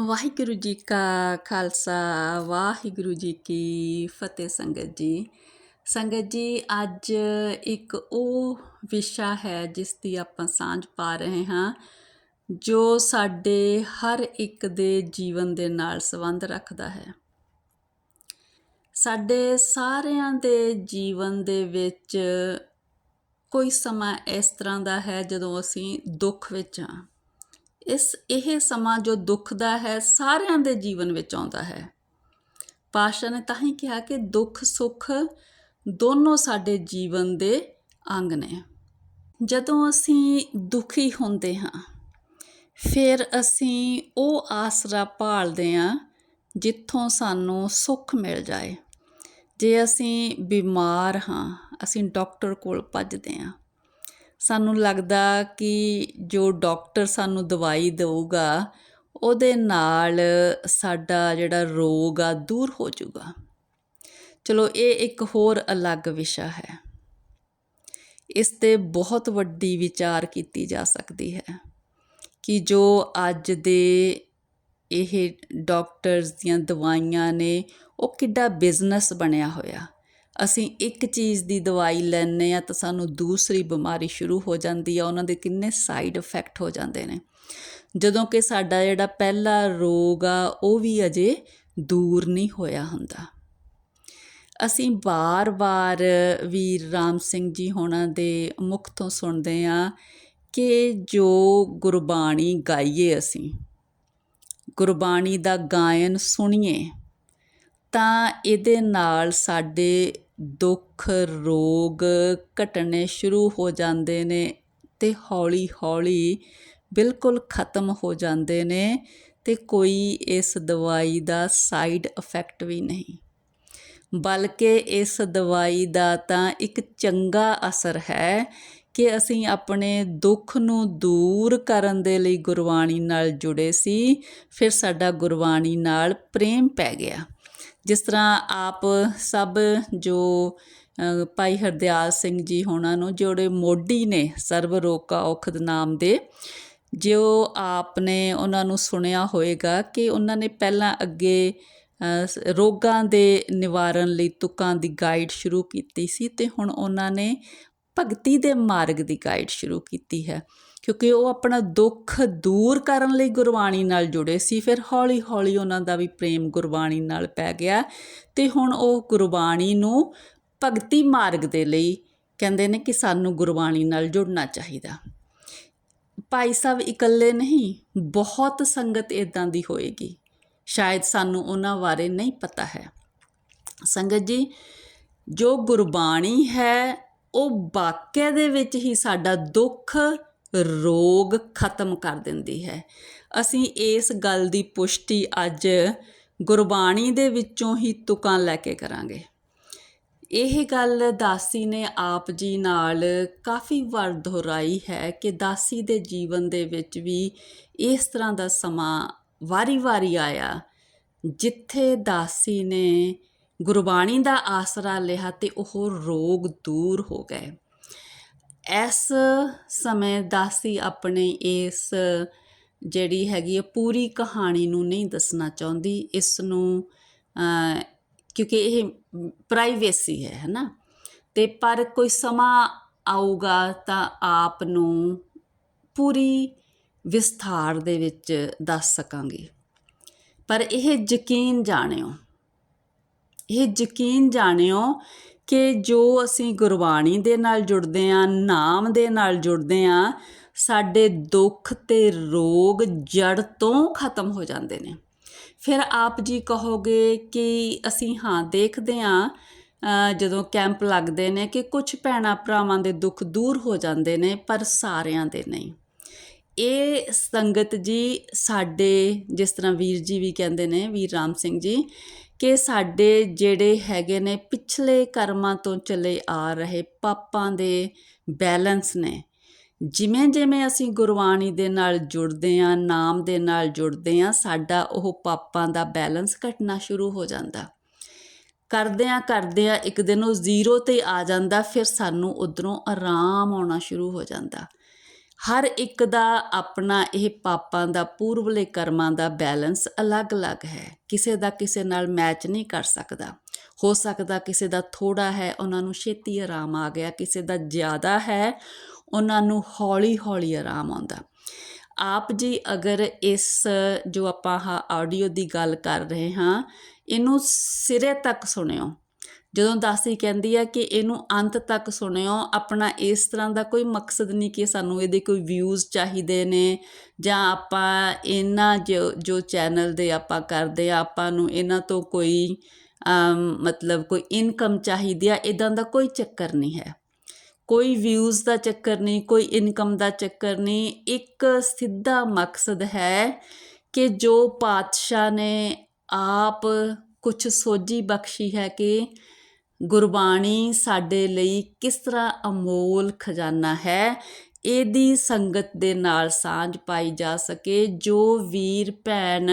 ਵਾਹਿਗੁਰੂ ਜੀ ਕਾ ਖਾਲਸਾ ਵਾਹਿਗੁਰੂ ਜੀ ਕੀ ਫਤਿਹ ਸੰਗਤ ਜੀ। ਸੰਗਤ ਜੀ, ਅੱਜ ਇੱਕ ਉਹ ਵਿਸ਼ਾ ਹੈ ਜਿਸ ਦੀ ਆਪਾਂ ਸਾਂਝ ਪਾ ਰਹੇ ਹਾਂ, ਜੋ ਸਾਡੇ ਹਰ ਇੱਕ ਦੇ ਜੀਵਨ ਦੇ ਨਾਲ ਸੰਬੰਧ ਰੱਖਦਾ ਹੈ। ਸਾਡੇ ਸਾਰਿਆਂ ਦੇ ਜੀਵਨ ਦੇ ਵਿੱਚ ਕੋਈ ਸਮਾਂ ਇਸ ਤਰ੍ਹਾਂ ਦਾ ਹੈ ਜਦੋਂ ਅਸੀਂ ਦੁੱਖ ਵਿੱਚ ਹਾਂ। ਇਸ ਇਹ ਸਮਾਂ ਜੋ ਦੁੱਖ ਦਾ ਹੈ, ਸਾਰਿਆਂ ਦੇ ਜੀਵਨ ਵਿੱਚ ਆਉਂਦਾ ਹੈ। ਪਾਸ਼ਾ ਨੇ ਤਾਂ ਹੀ ਕਿਹਾ ਕਿ ਦੁੱਖ, ਸੁੱਖ ਦੋਨੋਂ ਸਾਡੇ ਜੀਵਨ ਦੇ ਅੰਗ ਨੇ। ਜਦੋਂ ਅਸੀਂ ਦੁਖੀ ਹੁੰਦੇ ਹਾਂ, ਫਿਰ ਅਸੀਂ ਉਹ ਆਸਰਾ ਭਾਲਦੇ ਹਾਂ ਜਿੱਥੋਂ ਸਾਨੂੰ ਸੁੱਖ ਮਿਲ ਜਾਏ। ਜੇ ਅਸੀਂ ਬਿਮਾਰ ਹਾਂ, ਅਸੀਂ ਡਾਕਟਰ ਕੋਲ ਭੱਜਦੇ ਹਾਂ ਸਾਨੂੰ ਲੱਗਦਾ ਕਿ ਜੋ ਡਾਕਟਰ ਸਾਨੂੰ ਦਵਾਈ ਦੇਊਗਾ, ਉਹਦੇ ਨਾਲ ਸਾਡਾ ਜਿਹੜਾ ਰੋਗ ਆ ਦੂਰ ਹੋ ਜਾਊਗਾ। ਚਲੋ, ਇਹ ਇੱਕ ਹੋਰ ਅਲੱਗ ਵਿਸ਼ਾ ਹੈ। ਇਸ ਤੇ ਬਹੁਤ ਵੱਡੀ ਵਿਚਾਰ ਕੀਤੀ ਜਾ ਸਕਦੀ ਹੈ ਕਿ ਜੋ ਅੱਜ ਦੇ ਇਹ ਡਾਕਟਰਸ ਦੀਆਂ ਦਵਾਈਆਂ ਨੇ, ਉਹ ਕਿੱਡਾ ਬਿਜ਼ਨਸ ਬਣਿਆ ਹੋਇਆ। ਅਸੀਂ ਇੱਕ ਚੀਜ਼ ਦੀ ਦਵਾਈ ਲੈਂਦੇ ਆ ਤਾਂ ਸਾਨੂੰ ਦੂਸਰੀ ਬਿਮਾਰੀ ਸ਼ੁਰੂ ਹੋ ਜਾਂਦੀ ਆ, ਉਹਨਾਂ ਦੇ ਕਿੰਨੇ ਸਾਈਡ ਇਫੈਕਟ ਹੋ ਜਾਂਦੇ ਨੇ। ਜਦੋਂ ਕਿ ਸਾਡਾ ਜਿਹੜਾ ਪਹਿਲਾ ਰੋਗ ਆ, ਉਹ ਵੀ ਅਜੇ ਦੂਰ ਨਹੀਂ ਹੋਇਆ ਹੁੰਦਾ। ਅਸੀਂ ਬਾਰ-ਬਾਰ ਵੀਰ ਰਾਮ ਸਿੰਘ ਜੀ ਹੋਣਾ ਦੇ ਮੁਖ ਤੋਂ ਸੁਣਦੇ ਆ ਕਿ ਜੋ ਗੁਰਬਾਣੀ ਗਾਈਏ ਅਸੀਂ, ਗੁਰਬਾਣੀ ਦਾ ਗਾਇਨ ਸੁਣੀਏ, ਤਾਂ ਇਹਦੇ ਨਾਲ ਸਾਡੇ ਦੁੱਖ, ਰੋਗ ਘਟਣੇ ਸ਼ੁਰੂ ਹੋ ਜਾਂਦੇ ਨੇ ਅਤੇ ਹੌਲੀ-ਹੌਲੀ ਬਿਲਕੁਲ ਖਤਮ ਹੋ ਜਾਂਦੇ ਨੇ ਅਤੇ ਕੋਈ ਇਸ ਦਵਾਈ ਦਾ ਸਾਈਡ ਇਫੈਕਟ ਵੀ ਨਹੀਂ। ਬਲਕਿ ਇਸ ਦਵਾਈ ਦਾ ਤਾਂ ਇੱਕ ਚੰਗਾ ਅਸਰ ਹੈ ਕਿ ਅਸੀਂ ਆਪਣੇ ਦੁੱਖ ਨੂੰ ਦੂਰ ਕਰਨ ਦੇ ਲਈ ਗੁਰਬਾਣੀ ਨਾਲ ਜੁੜੇ ਸੀ, ਫਿਰ ਸਾਡਾ ਗੁਰਬਾਣੀ ਨਾਲ ਪ੍ਰੇਮ ਪੈ ਗਿਆ। ਜਿਸ ਤਰ੍ਹਾਂ ਆਪ ਸਭ ਜੋ ਭਾਈ ਹਰਦਿਆਲ ਸਿੰਘ ਜੀ ਹੋਣਾ ਨੂੰ, ਜਿਹੜੇ ਮੋਢੀ ਨੇ ਸਰਬ ਰੋਕਾ ਔਖਦ ਨਾਮ ਦੇ ਜੋ ਆਪ ਨੇ ਉਹਨਾਂ ਨੂੰ ਸੁਣਿਆ ਹੋਵੇਗਾ ਕਿ ਉਹਨਾਂ ਨੇ ਪਹਿਲਾਂ ਅੱਗੇ ਰੋਗਾਂ ਦੇ ਨਿਵਾਰਨ ਲਈ ਤੁਕਾਂ ਦੀ ਗਾਈਡ ਸ਼ੁਰੂ ਕੀਤੀ ਸੀ ਤੇ ਹੁਣ ਉਹਨਾਂ ਨੇ ਭਗਤੀ ਦੇ ਮਾਰਗ ਦੀ ਗਾਈਡ ਸ਼ੁਰੂ ਕੀਤੀ ਹੈ। ਕਿਉਂਕਿ ਉਹ ਆਪਣਾ ਦੁੱਖ ਦੂਰ ਕਰਨ ਲਈ ਗੁਰਬਾਣੀ ਨਾਲ ਜੁੜੇ ਸੀ। ਫਿਰ ਹੌਲੀ-ਹੌਲੀ ਉਹਨਾਂ ਦਾ ਵੀ ਪ੍ਰੇਮ ਗੁਰਬਾਣੀ ਨਾਲ ਪੈ ਗਿਆ ਤੇ ਹੁਣ ਉਹ ਗੁਰਬਾਣੀ ਨੂੰ ਭਗਤੀ ਮਾਰਗ ਦੇ ਲਈ ਕਹਿੰਦੇ ਨੇ ਕਿ ਸਾਨੂੰ ਗੁਰਬਾਣੀ ਨਾਲ ਜੁੜਨਾ ਚਾਹੀਦਾ। ਭਾਈ ਸਾਹਿਬ ਇਕੱਲੇ ਨਹੀਂ, ਬਹੁਤ ਸੰਗਤ ਇਦਾਂ ਦੀ ਹੋਏਗੀ। ਸ਼ਾਇਦ ਸਾਨੂੰ ਉਹਨਾਂ ਬਾਰੇ ਨਹੀਂ ਪਤਾ ਹੈ। ਸੰਗਤ ਜੀ, ਜੋ ਗੁਰਬਾਣੀ ਹੈ, ਉਹ ਵਾਕਿਆ ਦੇ ਵਿੱਚ ਹੀ ਸਾਡਾ ਦੁੱਖ ਰੋਗ ਖਤਮ ਕਰ ਦਿੰਦੀ ਹੈ। ਅਸੀਂ ਇਸ ਗੱਲ ਦੀ ਪੁਸ਼ਟੀ ਅੱਜ ਗੁਰਬਾਣੀ ਦੇ ਵਿੱਚੋਂ ਹੀ ਤੁਕਾਂ ਲੈ ਕੇ ਕਰਾਂਗੇ। ਇਹ ਗੱਲ ਦਾਸੀ ਨੇ ਆਪ ਜੀ ਨਾਲ ਕਾਫੀ ਵਾਰ ਦੁਹਰਾਈ ਹੈ ਕਿ ਦਾਸੀ ਦੇ ਜੀਵਨ ਦੇ ਵਿੱਚ ਵੀ ਇਸ ਤਰ੍ਹਾਂ ਦਾ ਸਮਾਂ ਵਾਰੀ-ਵਾਰੀ ਆਇਆ ਜਿੱਥੇ ਦਾਸੀ ਨੇ ਗੁਰਬਾਣੀ ਦਾ ਆਸਰਾ ਲਿਆ ਤੇ ਉਹ ਰੋਗ ਦੂਰ ਹੋ ਗਏ। ਇਸ ਸਮੇਂ ਦਾਸੀ ਆਪਣੇ ਇਸ ਜਿਹੜੀ ਹੈਗੀ ਹੈ ਪੂਰੀ ਕਹਾਣੀ ਨੂੰ ਨਹੀਂ ਦੱਸਣਾ ਚਾਹੁੰਦੀ, ਇਸ ਨੂੰ ਕਿਉਂਕਿ ਇਹ ਪ੍ਰਾਈਵੇਸੀ ਹੈ, ਹੈਨਾ? ਤੇ ਪਰ ਕੋਈ ਸਮਾਂ ਆਊਗਾ ਤਾਂ ਆਪ ਨੂੰ ਪੂਰੀ ਵਿਸਥਾਰ ਦੇ ਵਿੱਚ ਦੱਸ ਸਕਾਂਗੇ। ਪਰ ਇਹ ਯਕੀਨ ਜਾਣਿਓ, ਇਹ ਯਕੀਨ ਜਾਣਿਓ ਕਿ ਜੋ ਅਸੀਂ ਗੁਰਬਾਣੀ ਦੇ ਨਾਲ ਜੁੜਦੇ ਆਂ ਨਾਮ ਦੇ ਨਾਲ ਜੁੜਦੇ ਆਂ ਸਾਡੇ ਦੁੱਖ ਤੇ ਰੋਗ ਜੜ ਤੋਂ ਖਤਮ ਹੋ ਜਾਂਦੇ ਨੇ। ਫਿਰ ਆਪ ਜੀ ਕਹੋਗੇ ਕਿ ਅਸੀਂ ਹਾਂ ਦੇਖਦੇ ਆਂ ਜਦੋਂ ਕੈਂਪ ਲੱਗਦੇ ਨੇ ਕਿ ਕੁਝ ਭੈਣਾ ਭਰਾਵਾਂ ਦੇ ਦੁੱਖ ਦੂਰ ਹੋ ਜਾਂਦੇ ਨੇ, ਪਰ ਸਾਰਿਆਂ ਦੇ ਨਹੀਂ। ਇਹ ਸੰਗਤ ਜੀ ਸਾਡੇ, ਜਿਸ ਤਰ੍ਹਾਂ ਵੀਰ ਜੀ ਵੀ ਕਹਿੰਦੇ ਨੇ, ਵੀਰ ਰਾਮ ਸਿੰਘ ਜੀ ਕਿ ਸਾਡੇ ਜਿਹੜੇ ਹੈਗੇ ਨੇ, ਪਿਛਲੇ ਕਰਮਾਂ ਤੋਂ ਚਲੇ ਆ ਰਹੇ ਪਾਪਾਂ ਦੇ ਬੈਲੈਂਸ ਨੇ। ਜਿਵੇਂ ਜਿਵੇਂ ਅਸੀਂ ਗੁਰਬਾਣੀ ਦੇ ਨਾਲ ਜੁੜਦੇ ਆਂ, ਨਾਮ ਦੇ ਨਾਲ ਜੁੜਦੇ ਆਂ, ਸਾਡਾ ਉਹ ਪਾਪਾਂ ਦਾ ਬੈਲੈਂਸ ਘਟਣਾ ਸ਼ੁਰੂ ਹੋ ਜਾਂਦਾ। ਕਰਦੇ ਆ ਕਰਦੇ ਆ ਇੱਕ ਦਿਨ ਉਹ ਜ਼ੀਰੋ ਤੇ ਆ ਜਾਂਦਾ, ਫਿਰ ਸਾਨੂੰ ਉਧਰੋਂ ਆਰਾਮ ਆਉਣਾ ਸ਼ੁਰੂ ਹੋ ਜਾਂਦਾ। ਹਰ ਇੱਕ ਦਾ ਆਪਣਾ ਇਹ ਪਾਪਾਂ ਦਾ, ਪੂਰਵਲੇ ਕਰਮਾਂ ਦਾ ਬੈਲੈਂਸ ਅਲੱਗ-ਅਲੱਗ ਹੈ। ਕਿਸੇ ਦਾ ਕਿਸੇ ਨਾਲ ਮੈਚ ਨਹੀਂ ਕਰ ਸਕਦਾ। ਹੋ ਸਕਦਾ ਕਿਸੇ ਦਾ ਥੋੜਾ ਹੈ, ਉਹਨਾਂ ਨੂੰ ਛੇਤੀ ਆਰਾਮ ਆ ਗਿਆ। ਕਿਸੇ ਦਾ ਜ਼ਿਆਦਾ ਹੈ, ਉਹਨਾਂ ਨੂੰ ਹੌਲੀ-ਹੌਲੀ ਆਰਾਮ ਆਉਂਦਾ। ਆਪ ਜੀ ਅਗਰ ਇਸ ਜੋ ਆਪਾਂ ਹਾਂ ਆਡੀਓ ਦੀ ਗੱਲ ਕਰ ਰਹੇ ਹਾਂ, ਇਹਨੂੰ ਸਿਰੇ ਤੱਕ ਸੁਣਿਓ। ਜਦੋਂ ਦਾਸੀ ਕਹਿੰਦੀ ਆ ਕਿ ਇਹਨੂੰ ਅੰਤ ਤੱਕ ਸੁਣਿਓ, ਆਪਣਾ ਇਸ ਤਰ੍ਹਾਂ ਦਾ ਕੋਈ ਮਕਸਦ ਨਹੀਂ ਕਿ ਸਾਨੂੰ ਇਹਦੇ ਕੋਈ ਵਿਊਜ਼ ਚਾਹੀਦੇ ਨੇ ਜਾਂ ਆਪਾਂ ਇਹਨਾਂ ਜੋ ਜੋ ਚੈਨਲ ਦੇ ਆਪਾਂ ਕਰਦੇ ਆ, ਆਪਾਂ ਨੂੰ ਇਹਨਾਂ ਤੋਂ ਕੋਈ ਮਤਲਬ ਕੋਈ ਇਨਕਮ ਚਾਹੀਦੀ ਆ ਇਦਾਂ ਦਾ ਕੋਈ ਚੱਕਰ ਨਹੀਂ ਹੈ। ਕੋਈ ਵਿਊਜ਼ ਦਾ ਚੱਕਰ ਨਹੀਂ, ਕੋਈ ਇਨਕਮ ਦਾ ਚੱਕਰ ਨਹੀਂ, ਇੱਕ ਸਿੱਧਾ ਮਕਸਦ ਹੈ ਕਿ ਜੋ ਪਾਤਸ਼ਾਹ ਨੇ ਆਪ ਕੁਝ ਸੋਝੀ ਬਖਸ਼ੀ ਹੈ ਕਿ ਗੁਰਬਾਣੀ ਸਾਡੇ ਲਈ ਕਿਸ ਤਰ੍ਹਾਂ ਅਮੋਲ ਖਜ਼ਾਨਾ ਹੈ, ਇਹਦੀ ਸੰਗਤ ਦੇ ਨਾਲ ਸਾਂਝ ਪਾਈ ਜਾ ਸਕੇ, ਜੋ ਵੀਰ ਭੈਣ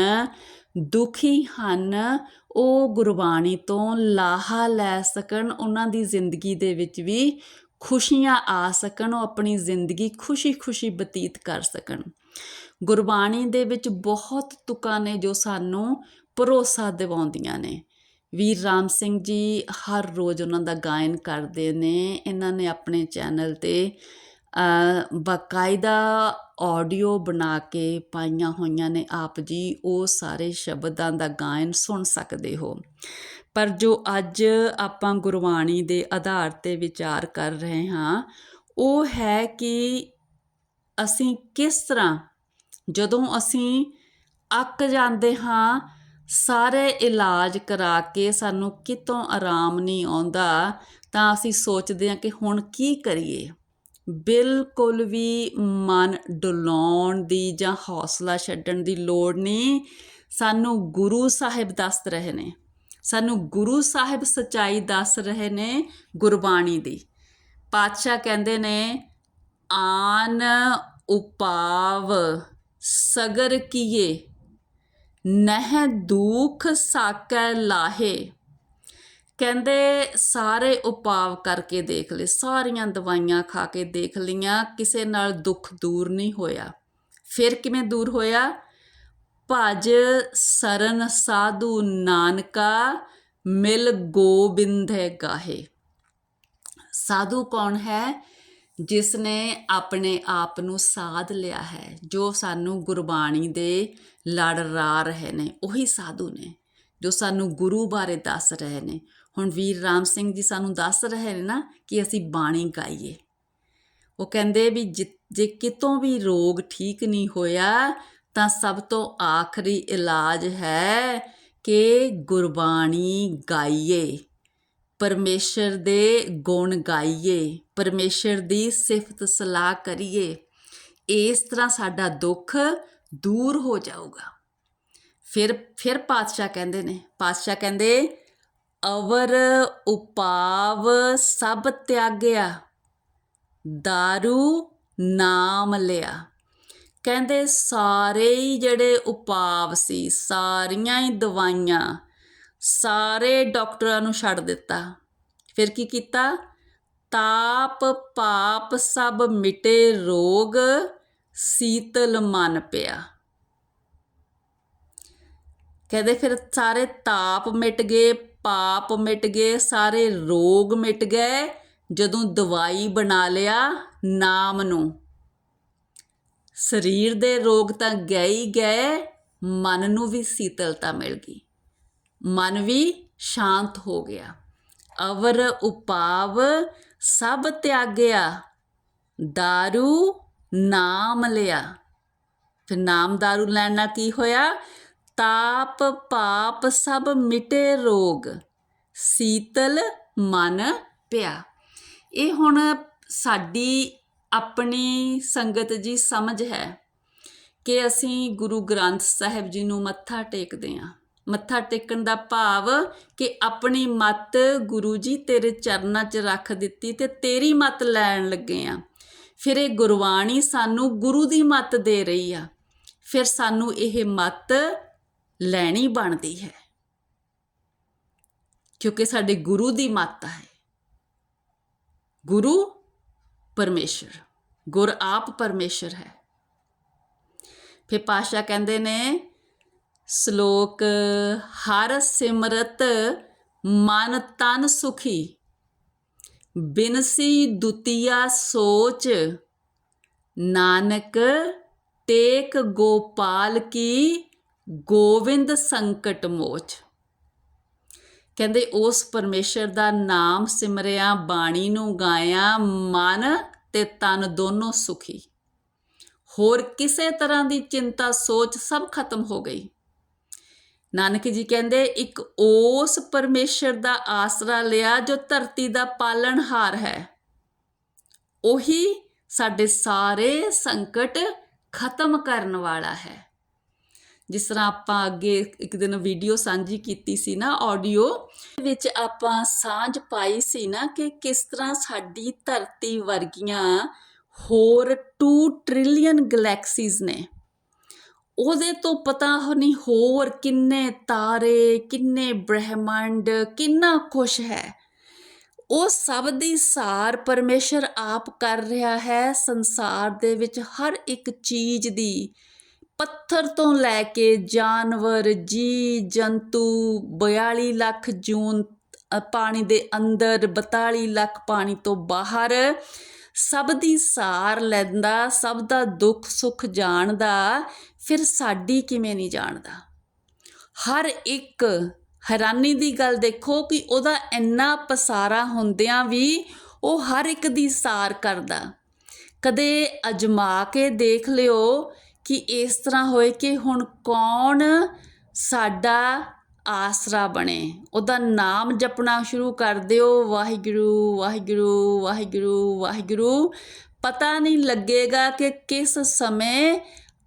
ਦੁਖੀ ਹਨ, ਉਹ ਗੁਰਬਾਣੀ ਤੋਂ ਲਾਹਾ ਲੈ ਸਕਣ, ਉਹਨਾਂ ਦੀ ਜ਼ਿੰਦਗੀ ਦੇ ਵਿੱਚ ਵੀ ਖੁਸ਼ੀਆਂ ਆ ਸਕਣ, ਉਹ ਆਪਣੀ ਜ਼ਿੰਦਗੀ ਖੁਸ਼ੀ-ਖੁਸ਼ੀ ਬਤੀਤ ਕਰ ਸਕਣ। ਗੁਰਬਾਣੀ ਦੇ ਵਿੱਚ ਬਹੁਤ ਤੁਕਾਂ ਨੇ ਜੋ ਸਾਨੂੰ ਭਰੋਸਾ ਦਿਵਾਉਂਦੀਆਂ ਨੇ। ਵੀਰ ਰਾਮ ਸਿੰਘ ਜੀ ਹਰ ਰੋਜ਼ ਉਹਨਾਂ ਦਾ ਗਾਇਨ ਕਰਦੇ ਨੇ। ਇਹਨਾਂ ਨੇ ਆਪਣੇ ਚੈਨਲ ਤੇ ਬਾਕਾਇਦਾ ਆਡੀਓ ਬਣਾ ਕੇ ਪਾਈਆਂ ਹੋਈਆਂ ਨੇ। ਆਪ ਜੀ ਉਹ ਸਾਰੇ ਸ਼ਬਦਾਂ ਦਾ ਗਾਇਨ ਸੁਣ ਸਕਦੇ ਹੋ। ਪਰ ਜੋ ਅੱਜ ਆਪਾਂ ਗੁਰਬਾਣੀ ਦੇ ਆਧਾਰ ਤੇ ਵਿਚਾਰ ਕਰ ਰਹੇ ਹਾਂ, ਉਹ ਹੈ ਕਿ ਅਸੀਂ ਕਿਸ ਤਰ੍ਹਾਂ, ਜਦੋਂ ਅਸੀਂ ਅੱਕ ਜਾਂਦੇ ਹਾਂ ਸਾਰੇ ਇਲਾਜ ਕਰਾ ਕੇ ਸਾਨੂੰ ਕਿਤੋਂ ਆਰਾਮ ਨਹੀਂ ਆਉਂਦਾ, ਤਾਂ ਅਸੀਂ ਸੋਚਦੇ ਹਾਂ ਕਿ ਹੁਣ ਕੀ ਕਰੀਏ? ਬਿਲਕੁਲ ਵੀ ਮਨ ਡੁਲਾਉਣ ਦੀ ਜਾਂ ਹੌਸਲਾ ਛੱਡਣ ਦੀ ਲੋੜ ਨਹੀਂ। ਸਾਨੂੰ ਗੁਰੂ ਸਾਹਿਬ ਦੱਸ ਰਹੇ ਨੇ। ਸਾਨੂੰ ਗੁਰੂ ਸਾਹਿਬ ਸਚਾਈ ਦੱਸ ਰਹੇ ਨੇ ਗੁਰਬਾਣੀ ਦੀ। ਪਾਤਸ਼ਾਹ ਕਹਿੰਦੇ ਨੇ, ਆਨ ਉਪਾਵ ਸਗਰ ਕੀਏ ਨਹਿ ਦੂਖ ਸਾਕੈ ਲਾਹੇ। ਕਹਿੰਦੇ ਸਾਰੇ ਉਪਾਵ ਕਰਕੇ ਦੇਖ ਲਏ, ਸਾਰੀਆਂ ਦਵਾਈਆਂ ਖਾ ਕੇ ਦੇਖ ਲਈਆਂ, ਕਿਸੇ ਨਾਲ ਦੁੱਖ ਦੂਰ ਨਹੀਂ ਹੋਇਆ। ਫਿਰ ਕਿਵੇਂ ਦੂਰ ਹੋਇਆ? ਭਜ ਸਰਨ ਸਾਧੂ ਨਾਨਕਾ ਮਿਲ ਗੋਬਿੰਦੇ ਗਾਹੇ। ਸਾਧੂ ਕੌਣ ਹੈ? ਜਿਸ ਨੇ ਆਪਣੇ ਆਪ ਨੂੰ ਸਾਧ ਲਿਆ ਹੈ, ਜੋ ਸਾਨੂੰ ਗੁਰਬਾਣੀ ਦੇ ਲੜ ਰਾ ਰਹੇ ਨੇ, ਉਹੀ ਸਾਧੂ ਨੇ, ਜੋ ਸਾਨੂੰ ਗੁਰੂ ਬਾਰੇ ਦੱਸ ਰਹੇ ਨੇ। ਹੁਣ ਵੀਰ ਰਾਮ ਸਿੰਘ ਜੀ ਸਾਨੂੰ ਦੱਸ ਰਹੇ ਨੇ ਨਾ ਕਿ ਅਸੀਂ ਬਾਣੀ ਗਾਈਏ। ਉਹ ਕਹਿੰਦੇ ਵੀ ਜੇ ਕਿਤੋਂ ਵੀ ਰੋਗ ਠੀਕ ਨਹੀਂ ਹੋਇਆ, ਤਾਂ ਸਭ ਤੋਂ ਆਖਰੀ ਇਲਾਜ ਹੈ ਕਿ ਗੁਰਬਾਣੀ ਗਾਈਏ। ਪਰਮੇਸ਼ਰ ਦੇ ਗੁਣ ਗਾਈਏ, ਪਰਮੇਸ਼ਰ ਦੀ ਸਿਫਤ ਸਲਾਹ ਕਰੀਏ, ਇਸ ਤਰ੍ਹਾਂ ਸਾਡਾ ਦੁੱਖ ਦੂਰ ਹੋ ਜਾਊਗਾ। ਫਿਰ ਫਿਰ ਪਾਤਸ਼ਾਹ ਕਹਿੰਦੇ ਨੇ, ਪਾਤਸ਼ਾਹ ਕਹਿੰਦੇ, ਅਵਰ ਉਪਾਵ ਸਭ ਤਿਆਗਿਆ दारू ਨਾਮ ਲਿਆ। ਕਹਿੰਦੇ, ਸਾਰੇ ਹੀ ਜਿਹੜੇ ਉਪਾਵ ਸੀ, ਸਾਰੀਆਂ ਹੀ ਦਵਾਈਆਂ ਸਾਰੇ ਡਾਕਟਰਾਂ ਨੂੰ ਛੱਡ ਦਿੱਤਾ। ਫਿਰ ਕੀ ਕੀਤਾ? ਤਾਪ ਪਾਪ ਸਭ ਮਿਟੇ ਰੋਗ ਸੀਤਲ ਮਨ ਪਿਆ। ਕਹਿੰਦੇ ਫਿਰ ਸਾਰੇ ਤਾਪ ਮਿਟ ਗਏ, ਪਾਪ ਮਿਟ ਗਏ, ਸਾਰੇ ਰੋਗ ਮਿਟ ਗਏ। ਜਦੋਂ ਦਵਾਈ ਬਣਾ ਲਿਆ ਨਾਮ ਨੂੰ। ਸਰੀਰ ਦੇ ਰੋਗ ਤਾਂ ਗਏ ਹੀ ਗਏ, ਮਨ ਨੂੰ ਵੀ ਸੀਤਲਤਾ ਮਿਲ ਗਈ। ਮਨ ਵੀ ਸ਼ਾਂਤ ਹੋ ਗਿਆ ਅਵਰ ਉਪਾਵ ਸਭ ਤਿਆਗਿਆ दारू ਨਾਮ ਲਿਆ ਫਿਰ ਨਾਮ दारू ਲੈਣ ਨਾਲ ਕੀ ਹੋਇਆ ਤਾਪ ਪਾਪ ਸਭ ਮਿਟੇ ਰੋਗ ਸੀਤਲ ਮਨ ਪਿਆ ਇਹ ਹੁਣ ਸਾਡੀ ਆਪਣੀ ਸੰਗਤ ਜੀ ਸਮਝ ਹੈ ਕਿ ਅਸੀਂ ਗੁਰੂ ਗ੍ਰੰਥ ਸਾਹਿਬ ਜੀ ਨੂੰ ਮੱਥਾ ਟੇਕਦੇ ਆਂ ਮੱਥਾ ਟੇਕਣ ਦਾ ਭਾਵ ਕਿ ਆਪਣੀ ਮੱਤ ਗੁਰੂ ਜੀ ਤੇਰੇ ਚਰਨਾਂ 'ਚ ਰੱਖ ਦਿੱਤੀ ਤੇ ਤੇਰੀ ਮੱਤ ਲੈਣ ਲੱਗੇ ਆ। ਫਿਰ ਇਹ ਗੁਰਬਾਣੀ ਸਾਨੂੰ ਗੁਰੂ ਦੀ ਮੱਤ ਦੇ ਰਹੀ ਆ। ਫਿਰ ਸਾਨੂੰ ਇਹ ਮੱਤ ਲੈਣੀ ਬਣਦੀ ਹੈ। ਕਿਉਂਕਿ ਸਾਡੇ ਗੁਰੂ ਦੀ ਮੱਤ ਹੈ ਗੁਰੂ ਪਰਮੇਸ਼ਰ, ਗੁਰ ਆਪ ਪਰਮੇਸ਼ਰ ਹੈ। ਫਿਰ ਪਾਸ਼ਾ ਕਹਿੰਦੇ ਨੇ ਸ਼ਲੋਕ, ਹਰ ਸਿਮਰਤ ਮਨ ਤਨ ਸੁਖੀ। ਬਿਨਸੀ ਦੁਤੀਆ ਸੋਚ, ਨਾਨਕ ਟੇਕ ਗੋਪਾਲ ਕੀ, ਗੋਵਿੰਦ ਸੰਕਟ ਮੋਚ। ਕਹਿੰਦੇ ਉਸ ਪਰਮੇਸ਼ਰ ਦਾ ਨਾਮ ਸਿਮਰਿਆ, ਬਾਣੀ ਨੂੰ ਗਾਇਆ, ਮਨ ਤੇ ਤਨ ਦੋਨੋਂ ਸੁਖੀ। ਹੋਰ ਕਿਸੇ ਤਰ੍ਹਾਂ ਦੀ ਚਿੰਤਾ ਸੋਚ ਸਭ ਖਤਮ ਹੋ ਗਈ। ਨਾਨਕ ਜੀ ਕਹਿੰਦੇ, ਇੱਕ ਉਸ ਪਰਮੇਸ਼ਰ ਦਾ ਆਸਰਾ ਲਿਆ ਜੋ ਧਰਤੀ ਦਾ ਪਾਲਣਹਾਰ ਹੈ। ਉਹੀ ਸਾਡੇ ਸਾਰੇ ਸੰਕਟ ਖਤਮ ਕਰਨ ਵਾਲਾ ਹੈ। ਜਿਸ ਤਰ੍ਹਾਂ ਆਪਾਂ ਅੱਗੇ ਇੱਕ ਦਿਨ ਵੀਡੀਓ ਸਾਂਝੀ ਕੀਤੀ ਸੀ ਨਾ, ਆਡੀਓ ਵਿੱਚ ਆਪਾਂ ਸਾਂਝ ਪਾਈ ਸੀ ਨਾ ਕਿ ਕਿਸ ਤਰ੍ਹਾਂ ਸਾਡੀ ਧਰਤੀ ਵਰਗੀਆਂ ਹੋਰ 2 ਟ੍ਰਿਲੀਅਨ ਗੈਲੈਕਸੀਜ਼ ਨੇ। ਉਹਦੇ ਤੋਂ ਪਤਾ ਨਹੀਂ ਹੋਰ ਕਿੰਨੇ ਤਾਰੇ, ਕਿੰਨੇ ਬ੍ਰਹਿਮੰਡ, ਕਿੰਨਾ ਕੁਛ ਹੈ। ਉਹ ਸਭ ਦੀ ਸਾਰ ਪਰਮੇਸ਼ਰ ਆਪ ਕਰ ਰਿਹਾ ਹੈ ਸੰਸਾਰ ਦੇ ਵਿੱਚ ਹਰ ਇੱਕ ਚੀਜ਼ ਦੀ। ਪੱਥਰ ਤੋਂ ਲੈ ਕੇ ਜਾਨਵਰ ਜੀ ਜੰਤੂ 42 ਲੱਖ ਜੂਨ ਪਾਣੀ ਦੇ ਅੰਦਰ 42 ਲੱਖ ਪਾਣੀ ਤੋਂ ਬਾਹਰ ਸਭ ਦੀ ਸਾਰ ਲੈਂਦਾ, ਸਭ ਦਾ ਦੁੱਖ ਸੁੱਖ ਜਾਣਦਾ। ਫਿਰ ਸਾਡੀ ਕਿਵੇਂ ਨਹੀਂ ਜਾਣਦਾ? ਹਰ ਇੱਕ ਹੈਰਾਨੀ ਦੀ ਗੱਲ ਦੇਖੋ ਕਿ ਉਹਦਾ ਇੰਨਾ ਪਸਾਰਾ ਹੁੰਦਿਆਂ ਵੀ ਉਹ ਹਰ ਇੱਕ ਦੀ ਸਾਰ ਕਰਦਾ। ਕਦੇ ਅਜਮਾ ਕੇ ਦੇਖ ਲਿਓ ਕਿ ਇਸ ਤਰ੍ਹਾਂ ਹੋਏ ਕਿ ਹੁਣ ਕੌਣ ਸਾਡਾ ਆਸਰਾ ਬਣੇ। ਉਹਦਾ ਨਾਮ ਜਪਣਾ ਸ਼ੁਰੂ ਕਰ ਦਿਓ, ਵਾਹਿਗੁਰੂ ਵਾਹਿਗੁਰੂ ਵਾਹਿਗੁਰੂ ਵਾਹਿਗੁਰੂ। ਪਤਾ ਨਹੀਂ ਲੱਗੇਗਾ ਕਿ ਕਿਸ ਸਮੇਂ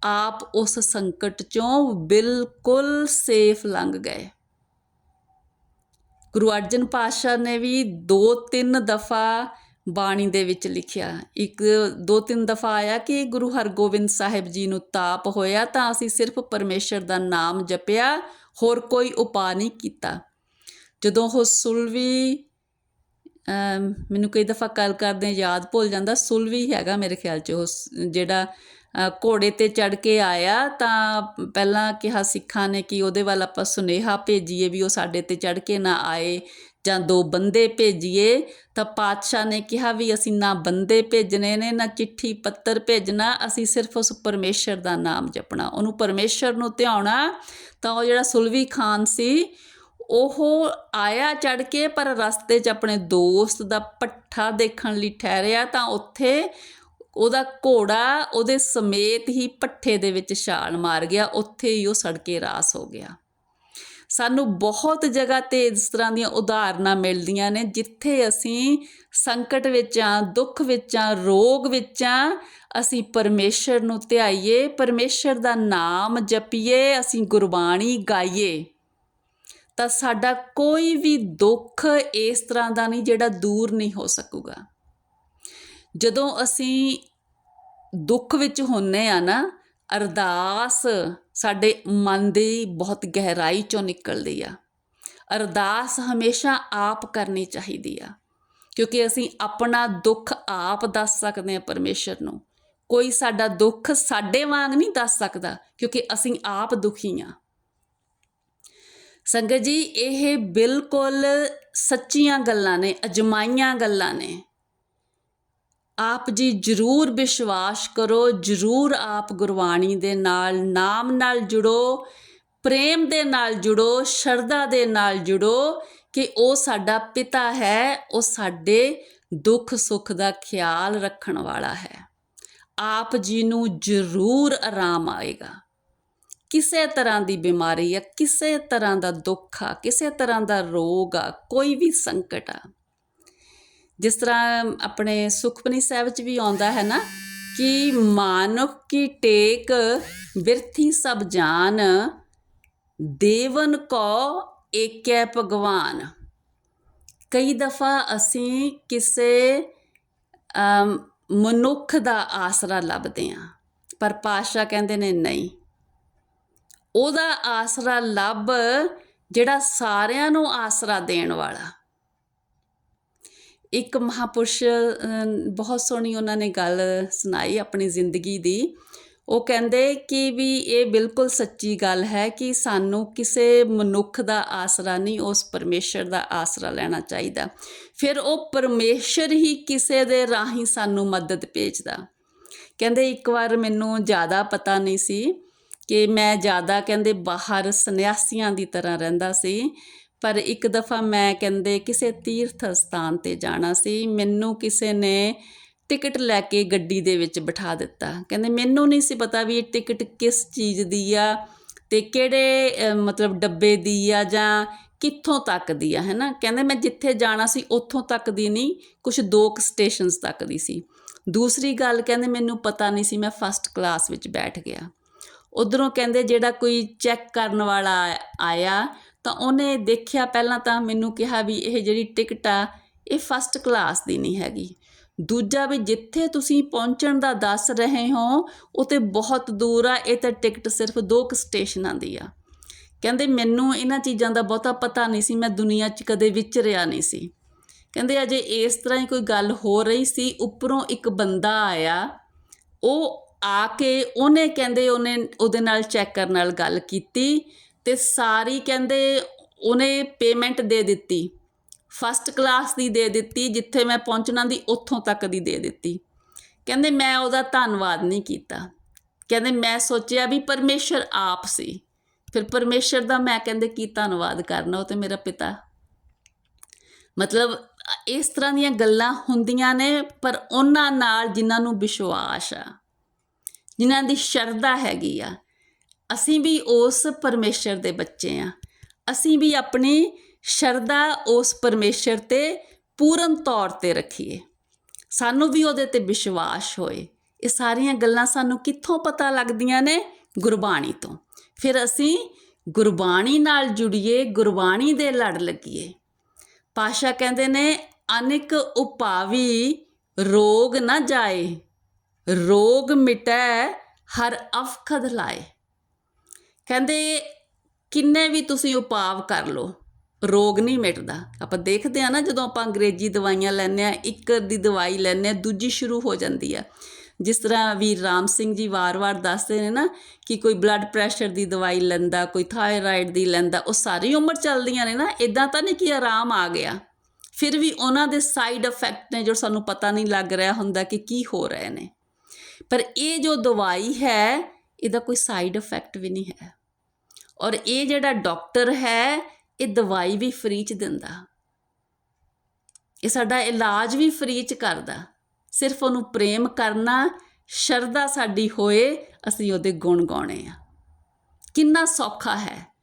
ਆਪ ਉਸ ਸੰਕਟ ਚੋਂ ਬਿਲਕੁਲ ਸੇਫ ਲੰਘ ਗਏ। ਗੁਰੂ ਅਰਜਨ ਪਾਤਸ਼ਾਹ ਨੇ ਵੀ ਦੋ ਤਿੰਨ ਦਫਾ ਬਾਣੀ ਦੇ ਵਿੱਚ ਲਿਖਿਆ। ਇੱਕ ਦੋ ਤਿੰਨ ਦਫਾ ਆਇਆ ਕਿ ਗੁਰੂ ਹਰਗੋਬਿੰਦ ਸਾਹਿਬ ਜੀ ਨੂੰ ਤਾਪ ਹੋਇਆ ਤਾਂ ਅਸੀਂ ਸਿਰਫ ਪਰਮੇਸ਼ਰ ਦਾ ਨਾਮ ਜਪਿਆ, ਹੋਰ ਕੋਈ ਉਪਾਅ ਨਹੀਂ ਕੀਤਾ। ਜਦੋਂ ਉਹ ਸੁਲਵੀ ਅਮ ਮੈਨੂੰ ਕਈ ਦਫਾ ਗੱਲ ਕਰਦੇ ਯਾਦ ਭੁੱਲ ਜਾਂਦਾ, ਸੁਲਵੀ ਹੈਗਾ ਮੇਰੇ ਖਿਆਲ ਚ ਉਹ ਜਿਹੜਾ ਘੋੜੇ ਤੇ ਚੜ ਕੇ ਆਇਆ ਤਾਂ ਪਹਿਲਾਂ ਕਿਹਾ ਸਿੱਖਾਂ ਨੇ ਕਿ ਉਹਦੇ ਵੱਲ ਆਪਾਂ ਸੁਨੇਹਾ ਭੇਜੀਏ ਵੀ ਉਹ ਸਾਡੇ ਤੇ ਚੜ ਕੇ ਨਾ ਆਏ ਜਾਂ ਦੋ ਬੰਦੇ ਭੇਜੀਏ। ਤਾਂ ਪਾਤਸ਼ਾਹ ਨੇ ਕਿਹਾ ਵੀ ਅਸੀਂ ਨਾ ਬੰਦੇ ਭੇਜਣੇ ਨੇ, ਨਾ ਚਿੱਠੀ ਪੱਤਰ ਭੇਜਣਾ, ਅਸੀਂ ਸਿਰਫ ਉਸ ਪਰਮੇਸ਼ਰ ਦਾ ਨਾਮ ਜਪਣਾ। ਉਹਨੂੰ ਪਰਮੇਸ਼ਰ ਨੂੰ ਧਿਆਉਣਾ ਤਾਂ ਉਹ ਜਿਹੜਾ ਸੁਲਵੀ ਖਾਨ ਸੀ, ਉਹ ਆਇਆ ਚੜ ਕੇ ਪਰ ਰਸਤੇ 'ਚ ਆਪਣੇ ਦੋਸਤ ਦਾ ਪੱਠਾ ਦੇਖਣ ਲਈ ਠਹਿਰਿਆ ਤਾਂ ਉੱਥੇ ਉਹਦਾ ਘੋੜਾ ਉਹਦੇ ਸਮੇਤ ਹੀ ਪੱਠੇ ਦੇ ਵਿੱਚ ਛਾਲ ਮਾਰ ਗਿਆ, ਉੱਥੇ ਹੀ ਉਹ ਸੜ ਕੇ ਰਾਸ ਹੋ ਗਿਆ। ਸਾਨੂੰ ਬਹੁਤ ਜਗ੍ਹਾ ਤੇ ਇਸ ਤਰ੍ਹਾਂ ਦੀਆਂ ਉਦਾਹਰਨਾਂ ਮਿਲਦੀਆਂ ਨੇ, ਜਿੱਥੇ ਅਸੀਂ ਸੰਕਟ ਵਿੱਚ ਆ, ਦੁੱਖ ਵਿੱਚ ਆ, ਰੋਗ ਵਿੱਚ ਆ, ਅਸੀਂ ਪਰਮੇਸ਼ਰ ਨੂੰ ਧਿਆਈਏ, ਪਰਮੇਸ਼ਰ ਦਾ ਨਾਮ ਜਪੀਏ, ਅਸੀਂ ਗੁਰਬਾਣੀ ਗਾਈਏ। ਤਾਂ ਸਾਡਾ ਕੋਈ ਵੀ ਦੁੱਖ ਇਸ ਤਰ੍ਹਾਂ ਦਾ ਨਹੀਂ ਜਿਹੜਾ ਦੂਰ ਨਹੀਂ ਹੋ ਸਕੂਗਾ। ਜਦੋਂ ਅਸੀਂ ਦੁੱਖ ਵਿੱਚ ਹੁੰਨੇ ਆ ਨਾ, ਅਰਦਾਸ ਸਾਡੇ ਮਨ ਦੀ ਬਹੁਤ ਗਹਿਰਾਈ ਚੋਂ ਨਿਕਲਦੀ ਆ। ਅਰਦਾਸ ਹਮੇਸ਼ਾ ਆਪ ਕਰਨੀ ਚਾਹੀਦੀ ਆ, ਕਿਉਂਕਿ ਅਸੀਂ ਆਪਣਾ ਦੁੱਖ ਆਪ ਦੱਸ ਸਕਦੇ ਹਾਂ ਪਰਮੇਸ਼ਰ ਨੂੰ। ਕੋਈ ਸਾਡਾ ਦੁੱਖ ਸਾਡੇ ਵਾਂਗ ਨਹੀਂ ਦੱਸ ਸਕਦਾ, ਕਿਉਂਕਿ ਅਸੀਂ ਆਪ ਦੁਖੀ ਆ। ਸੰਗਤ ਜੀ, ਇਹ ਬਿਲਕੁਲ ਸੱਚੀਆਂ ਗੱਲਾਂ ਨੇ, ਅਜਮਾਈਆਂ ਗੱਲਾਂ ਨੇ। ਆਪ ਜੀ ਜਰੂਰ ਵਿਸ਼ਵਾਸ ਕਰੋ, ਜਰੂਰ ਆਪ ਗੁਰਬਾਣੀ ਦੇ ਨਾਲ, ਨਾਮ ਨਾਲ ਜੁੜੋ, ਪ੍ਰੇਮ ਦੇ ਨਾਲ ਜੁੜੋ, ਸ਼ਰਧਾ ਦੇ ਨਾਲ ਜੁੜੋ ਕਿ ਉਹ ਸਾਡਾ ਪਿਤਾ ਹੈ, ਉਹ ਸਾਡੇ ਦੁੱਖ ਸੁੱਖ ਦਾ ਖਿਆਲ ਰੱਖਣ ਵਾਲਾ ਹੈ। ਆਪ ਜੀ ਨੂੰ ਜਰੂਰ ਆਰਾਮ ਆਏਗਾ। ਕਿਸੇ ਤਰ੍ਹਾਂ ਦੀ ਬਿਮਾਰੀ ਆ, ਕਿਸੇ ਤਰ੍ਹਾਂ ਦਾ ਦੁੱਖ ਆ, ਕਿਸੇ ਤਰ੍ਹਾਂ ਦਾ ਰੋਗ ਆ, ਕੋਈ ਵੀ ਸੰਕਟ ਆ ਜਿਸ ਤਰ੍ਹਾਂ ਆਪਣੇ ਸੁਖਪਨੀ ਸਾਹਿਬ ਚ ਵੀ ਆਉਂਦਾ ਹੈ ਨਾ ਕਿ ਮਾਨੁਖ ਕੀ ਟੇਕ ਬਿਰਥੀ ਸਭ ਜਾਨ, ਦੇਵਨ ਕੋ ਏਕੈ ਭਗਵਾਨ। ਕਈ ਦਫਾ ਅਸੀਂ ਕਿਸੇ ਮਨੁੱਖ ਦਾ ਆਸਰਾ ਲੱਭਦੇ ਹਾਂ, ਪਰ ਪਾਸ਼ਾ ਕਹਿੰਦੇ ਨੇ ਨਹੀਂ। ਉਹਦਾ ਆਸਰਾ ਲੱਭ ਜਿਹੜਾ ਸਾਰਿਆਂ ਨੂੰ ਆਸਰਾ ਦੇਣ ਵਾਲਾ। ਇੱਕ ਮਹਾਪੁਰਸ਼ ਬਹੁਤ ਸੋਹਣੀ ਉਹਨਾਂ ਨੇ ਗੱਲ ਸੁਣਾਈ ਆਪਣੀ ਜ਼ਿੰਦਗੀ ਦੀ। ਉਹ ਕਹਿੰਦੇ ਕਿ ਵੀ ਇਹ ਬਿਲਕੁਲ ਸੱਚੀ ਗੱਲ ਹੈ ਕਿ ਸਾਨੂੰ ਕਿਸੇ ਮਨੁੱਖ ਦਾ ਆਸਰਾ ਨਹੀਂ, ਉਸ ਪਰਮੇਸ਼ਰ ਦਾ ਆਸਰਾ ਲੈਣਾ ਚਾਹੀਦਾ। ਫਿਰ ਉਹ ਪਰਮੇਸ਼ਰ ਹੀ ਕਿਸੇ ਦੇ ਰਾਹੀਂ ਸਾਨੂੰ ਮਦਦ ਭੇਜਦਾ। ਕਹਿੰਦੇ ਇੱਕ ਵਾਰ ਮੈਨੂੰ ਜ਼ਿਆਦਾ ਪਤਾ ਨਹੀਂ ਸੀ ਕਿ ਮੈਂ ਜ਼ਿਆਦਾ, ਕਹਿੰਦੇ ਬਾਹਰ ਸੰਨਿਆਸੀਆਂ ਦੀ ਤਰ੍ਹਾਂ ਰਹਿੰਦਾ ਸੀ। ਪਰ ਇੱਕ ਦਫਾ ਮੈਂ ਕਹਿੰਦੇ ਕਿਸੇ ਤੀਰਥ ਸਥਾਨ ਤੇ ਜਾਣਾ ਸੀ, ਮੈਨੂੰ ਕਿਸੇ ਨੇ ਟਿਕਟ ਲੈ ਕੇ ਗੱਡੀ ਦੇ ਵਿੱਚ ਬਿਠਾ ਦਿੱਤਾ। ਕਹਿੰਦੇ ਮੈਨੂੰ ਨਹੀਂ ਸੀ ਪਤਾ ਵੀ ਇਹ ਟਿਕਟ ਕਿਸ ਚੀਜ਼ ਦੀ ਆ ਤੇ ਕਿਹੜੇ ਮਤਲਬ ਡੱਬੇ ਦੀ ਆ ਜਾਂ ਕਿੱਥੋਂ ਤੱਕ ਦੀ ਆ, ਹੈਨਾ? ਕਹਿੰਦੇ ਮੈਂ ਜਿੱਥੇ ਜਾਣਾ ਸੀ ਉੱਥੋਂ ਤੱਕ ਦੀ ਨਹੀਂ ਕੁਝ ਦੋ ਕੁ ਸਟੇਸ਼ਨਸ ਤੱਕ ਦੀ ਸੀ। ਦੂਸਰੀ ਗੱਲ ਕਹਿੰਦੇ ਮੈਨੂੰ ਪਤਾ ਨਹੀਂ ਸੀ, ਮੈਂ ਫਸਟ ਕਲਾਸ ਵਿੱਚ ਬੈਠ ਗਿਆ। ਉਧਰੋਂ ਕਹਿੰਦੇ ਜਿਹੜਾ ਕੋਈ ਚੈੱਕ ਕਰਨ ਵਾਲਾ ਆਇਆ ਤਾਂ ਉਹਨੇ ਦੇਖਿਆ ਪਹਿਲਾਂ ਤਾਂ ਮੈਨੂੰ ਕਿਹਾ ਵੀ ਇਹ ਜਿਹੜੀ ਟਿਕਟ ਆ, ਇਹ ਫਸਟ ਕਲਾਸ ਦੀ ਨਹੀਂ ਹੈਗੀ। ਦੂਜਾ ਵੀ ਜਿੱਥੇ ਤੁਸੀਂ ਪਹੁੰਚਣ ਦਾ ਦੱਸ ਰਹੇ ਹੋ ਉਹ ਤੇ ਬਹੁਤ ਦੂਰ ਆ, ਇਹ ਤਾਂ ਟਿਕਟ ਸਿਰਫ ਦੋ ਕੁ ਸਟੇਸ਼ਨਾਂ ਦੀ ਆ। ਕਹਿੰਦੇ ਮੈਨੂੰ ਇਹਨਾਂ ਚੀਜ਼ਾਂ ਦਾ ਬਹੁਤਾ ਪਤਾ ਨਹੀਂ ਸੀ, ਮੈਂ ਦੁਨੀਆ 'ਚ ਕਦੇ ਵਿਚਰਿਆ ਨਹੀਂ ਸੀ। ਕਹਿੰਦੇ ਅਜੇ ਇਸ ਤਰ੍ਹਾਂ ਹੀ ਕੋਈ ਗੱਲ ਹੋ ਰਹੀ ਸੀ, ਉੱਪਰੋਂ ਇੱਕ ਬੰਦਾ ਆਇਆ, ਉਹ ਆ ਕੇ ਉਹਨੇ ਕਹਿੰਦੇ ਉਹਨੇ ਉਹਦੇ ਨਾਲ ਚੈੱਕਰ ਨਾਲ ਗੱਲ ਕੀਤੀ ਤੇ ਸਾਰੀ ਕਹਿੰਦੇ ਉਹਨੇ ਪੇਮੈਂਟ ਦੇ ਦਿੱਤੀ। ਫਸਟ ਕਲਾਸ ਦੀ ਦੇ ਦਿੱਤੀ, ਜਿੱਥੇ ਮੈਂ ਪਹੁੰਚਣਾ ਦੀ ਉੱਥੋਂ ਤੱਕ ਦੀ ਦੇ ਦਿੱਤੀ। ਕਹਿੰਦੇ ਮੈਂ ਉਹਦਾ ਧੰਨਵਾਦ ਨਹੀਂ ਕੀਤਾ। ਕਹਿੰਦੇ ਮੈਂ ਸੋਚਿਆ ਵੀ ਪਰਮੇਸ਼ਰ ਆਪ ਸੀ। ਫਿਰ ਪਰਮੇਸ਼ਰ ਦਾ ਮੈਂ ਕਹਿੰਦੇ ਕੀ ਧੰਨਵਾਦ ਕਰਨਾ ਉਹ ਤੇ ਮੇਰਾ ਪਿਤਾ। ਮਤਲਬ ਇਸ ਤਰ੍ਹਾਂ ਦੀਆਂ ਗੱਲਾਂ ਹੁੰਦੀਆਂ ਨੇ, ਪਰ ਉਹਨਾਂ ਨਾਲ ਜਿਨ੍ਹਾਂ ਨੂੰ ਵਿਸ਼ਵਾਸ ਆ, ਜਿਨ੍ਹਾਂ ਦੀ ਸ਼ਰਧਾ ਹੈਗੀ ਆ ਅਸੀਂ ਵੀ ਉਸ ਪਰਮੇਸ਼ਰ ਦੇ ਬੱਚੇ ਆ। ਅਸੀਂ ਵੀ ਆਪਣੀ ਸ਼ਰਧਾ ਉਸ ਪਰਮੇਸ਼ਰ ਤੇ ਪੂਰਨ ਤੌਰ ਤੇ ਰੱਖੀਏ। ਸਾਨੂੰ ਵੀ ਉਹਦੇ ਤੇ ਵਿਸ਼ਵਾਸ ਹੋਏ। ਇਹ ਸਾਰੀਆਂ ਗੱਲਾਂ ਸਾਨੂੰ ਕਿੱਥੋਂ ਪਤਾ ਲੱਗਦੀਆਂ ਨੇ? ਗੁਰਬਾਣੀ ਤੋਂ। ਫਿਰ ਅਸੀਂ ਗੁਰਬਾਣੀ ਨਾਲ ਜੁੜੀਏ, ਗੁਰਬਾਣੀ ਦੇ ਲੜ ਲੱਗੀਏ। ਪਾਸ਼ਾ ਕਹਿੰਦੇ ਨੇ, ਅਨਿਕ ਉਪਾਵੀ ਰੋਗ ਨਾ ਜਾਏ। ਰੋਗ ਮਿਟੈ, ਹਰ ਅਫਖਦ ਲਾਏ। ਕਹਿੰਦੇ ਕਿੰਨੇ ਵੀ ਤੁਸੀਂ ਉਪਾਅ ਕਰ ਲਓ, ਰੋਗ ਨਹੀਂ ਮਿਟਦਾ। ਆਪਾਂ ਦੇਖਦੇ ਆ ਨਾ, ਜਦੋਂ ਆਪਾਂ ਅੰਗਰੇਜ਼ੀ ਦਵਾਈਆਂ ਲੈਂਦੇ ਆ ਇੱਕ ਦੀ ਦਵਾਈ ਲੈਂਦੇ ਆ ਦੂਜੀ ਸ਼ੁਰੂ ਹੋ ਜਾਂਦੀ ਆ। ਜਿਸ ਤਰ੍ਹਾਂ ਵੀਰ ਰਾਮ ਸਿੰਘ ਜੀ ਵਾਰ-ਵਾਰ ਦੱਸਦੇ ਨੇ ਨਾ ਕਿ ਕੋਈ ਬਲੱਡ ਪ੍ਰੈਸ਼ਰ ਦੀ ਦਵਾਈ ਲੈਂਦਾ, ਕੋਈ ਥਾਇਰਾਇਡ ਦੀ ਲੈਂਦਾ, ਉਹ ਸਾਰੀ ਉਮਰ ਚੱਲਦੀਆਂ ਨੇ ਨਾ ਇਦਾਂ ਤਾਂ ਨਹੀਂ ਕਿ ਆਰਾਮ ਆ ਗਿਆ। ਫਿਰ ਵੀ ਉਹਨਾਂ ਦੇ ਸਾਈਡ ਇਫੈਕਟ ਨੇ ਜੋ ਸਾਨੂੰ ਪਤਾ ਨਹੀਂ ਲੱਗ ਰਿਹਾ ਹੁੰਦਾ ਕਿ ਕੀ ਹੋ ਰਹੇ ਨੇ। ਪਰ ਇਹ ਜੋ ਦਵਾਈ ਹੈ, ਇਹਦਾ ਕੋਈ ਸਾਈਡ ਇਫੈਕਟ ਵੀ ਨਹੀਂ ਹੈ। ਔਰ ਇਹ ਜਿਹੜਾ ਡਾਕਟਰ ਹੈ, ਇਹ ਦਵਾਈ ਵੀ ਫ੍ਰੀ ਚ ਦਿੰਦਾ। ਇਹ ਸਾਡਾ ਇਲਾਜ ਵੀ ਫ੍ਰੀ ਚ ਕਰਦਾ। ਸਿਰਫ ਉਹਨੂੰ ਪ੍ਰੇਮ ਕਰਨਾ, ਸ਼ਰਧਾ ਸਾਡੀ ਹੋਏ, ਅਸੀਂ ਉਹਦੇ ਗੁਣ ਗਾਉਣੇ ਆ। ਕਿੰਨਾ ਸੌਖਾ ਹੈ।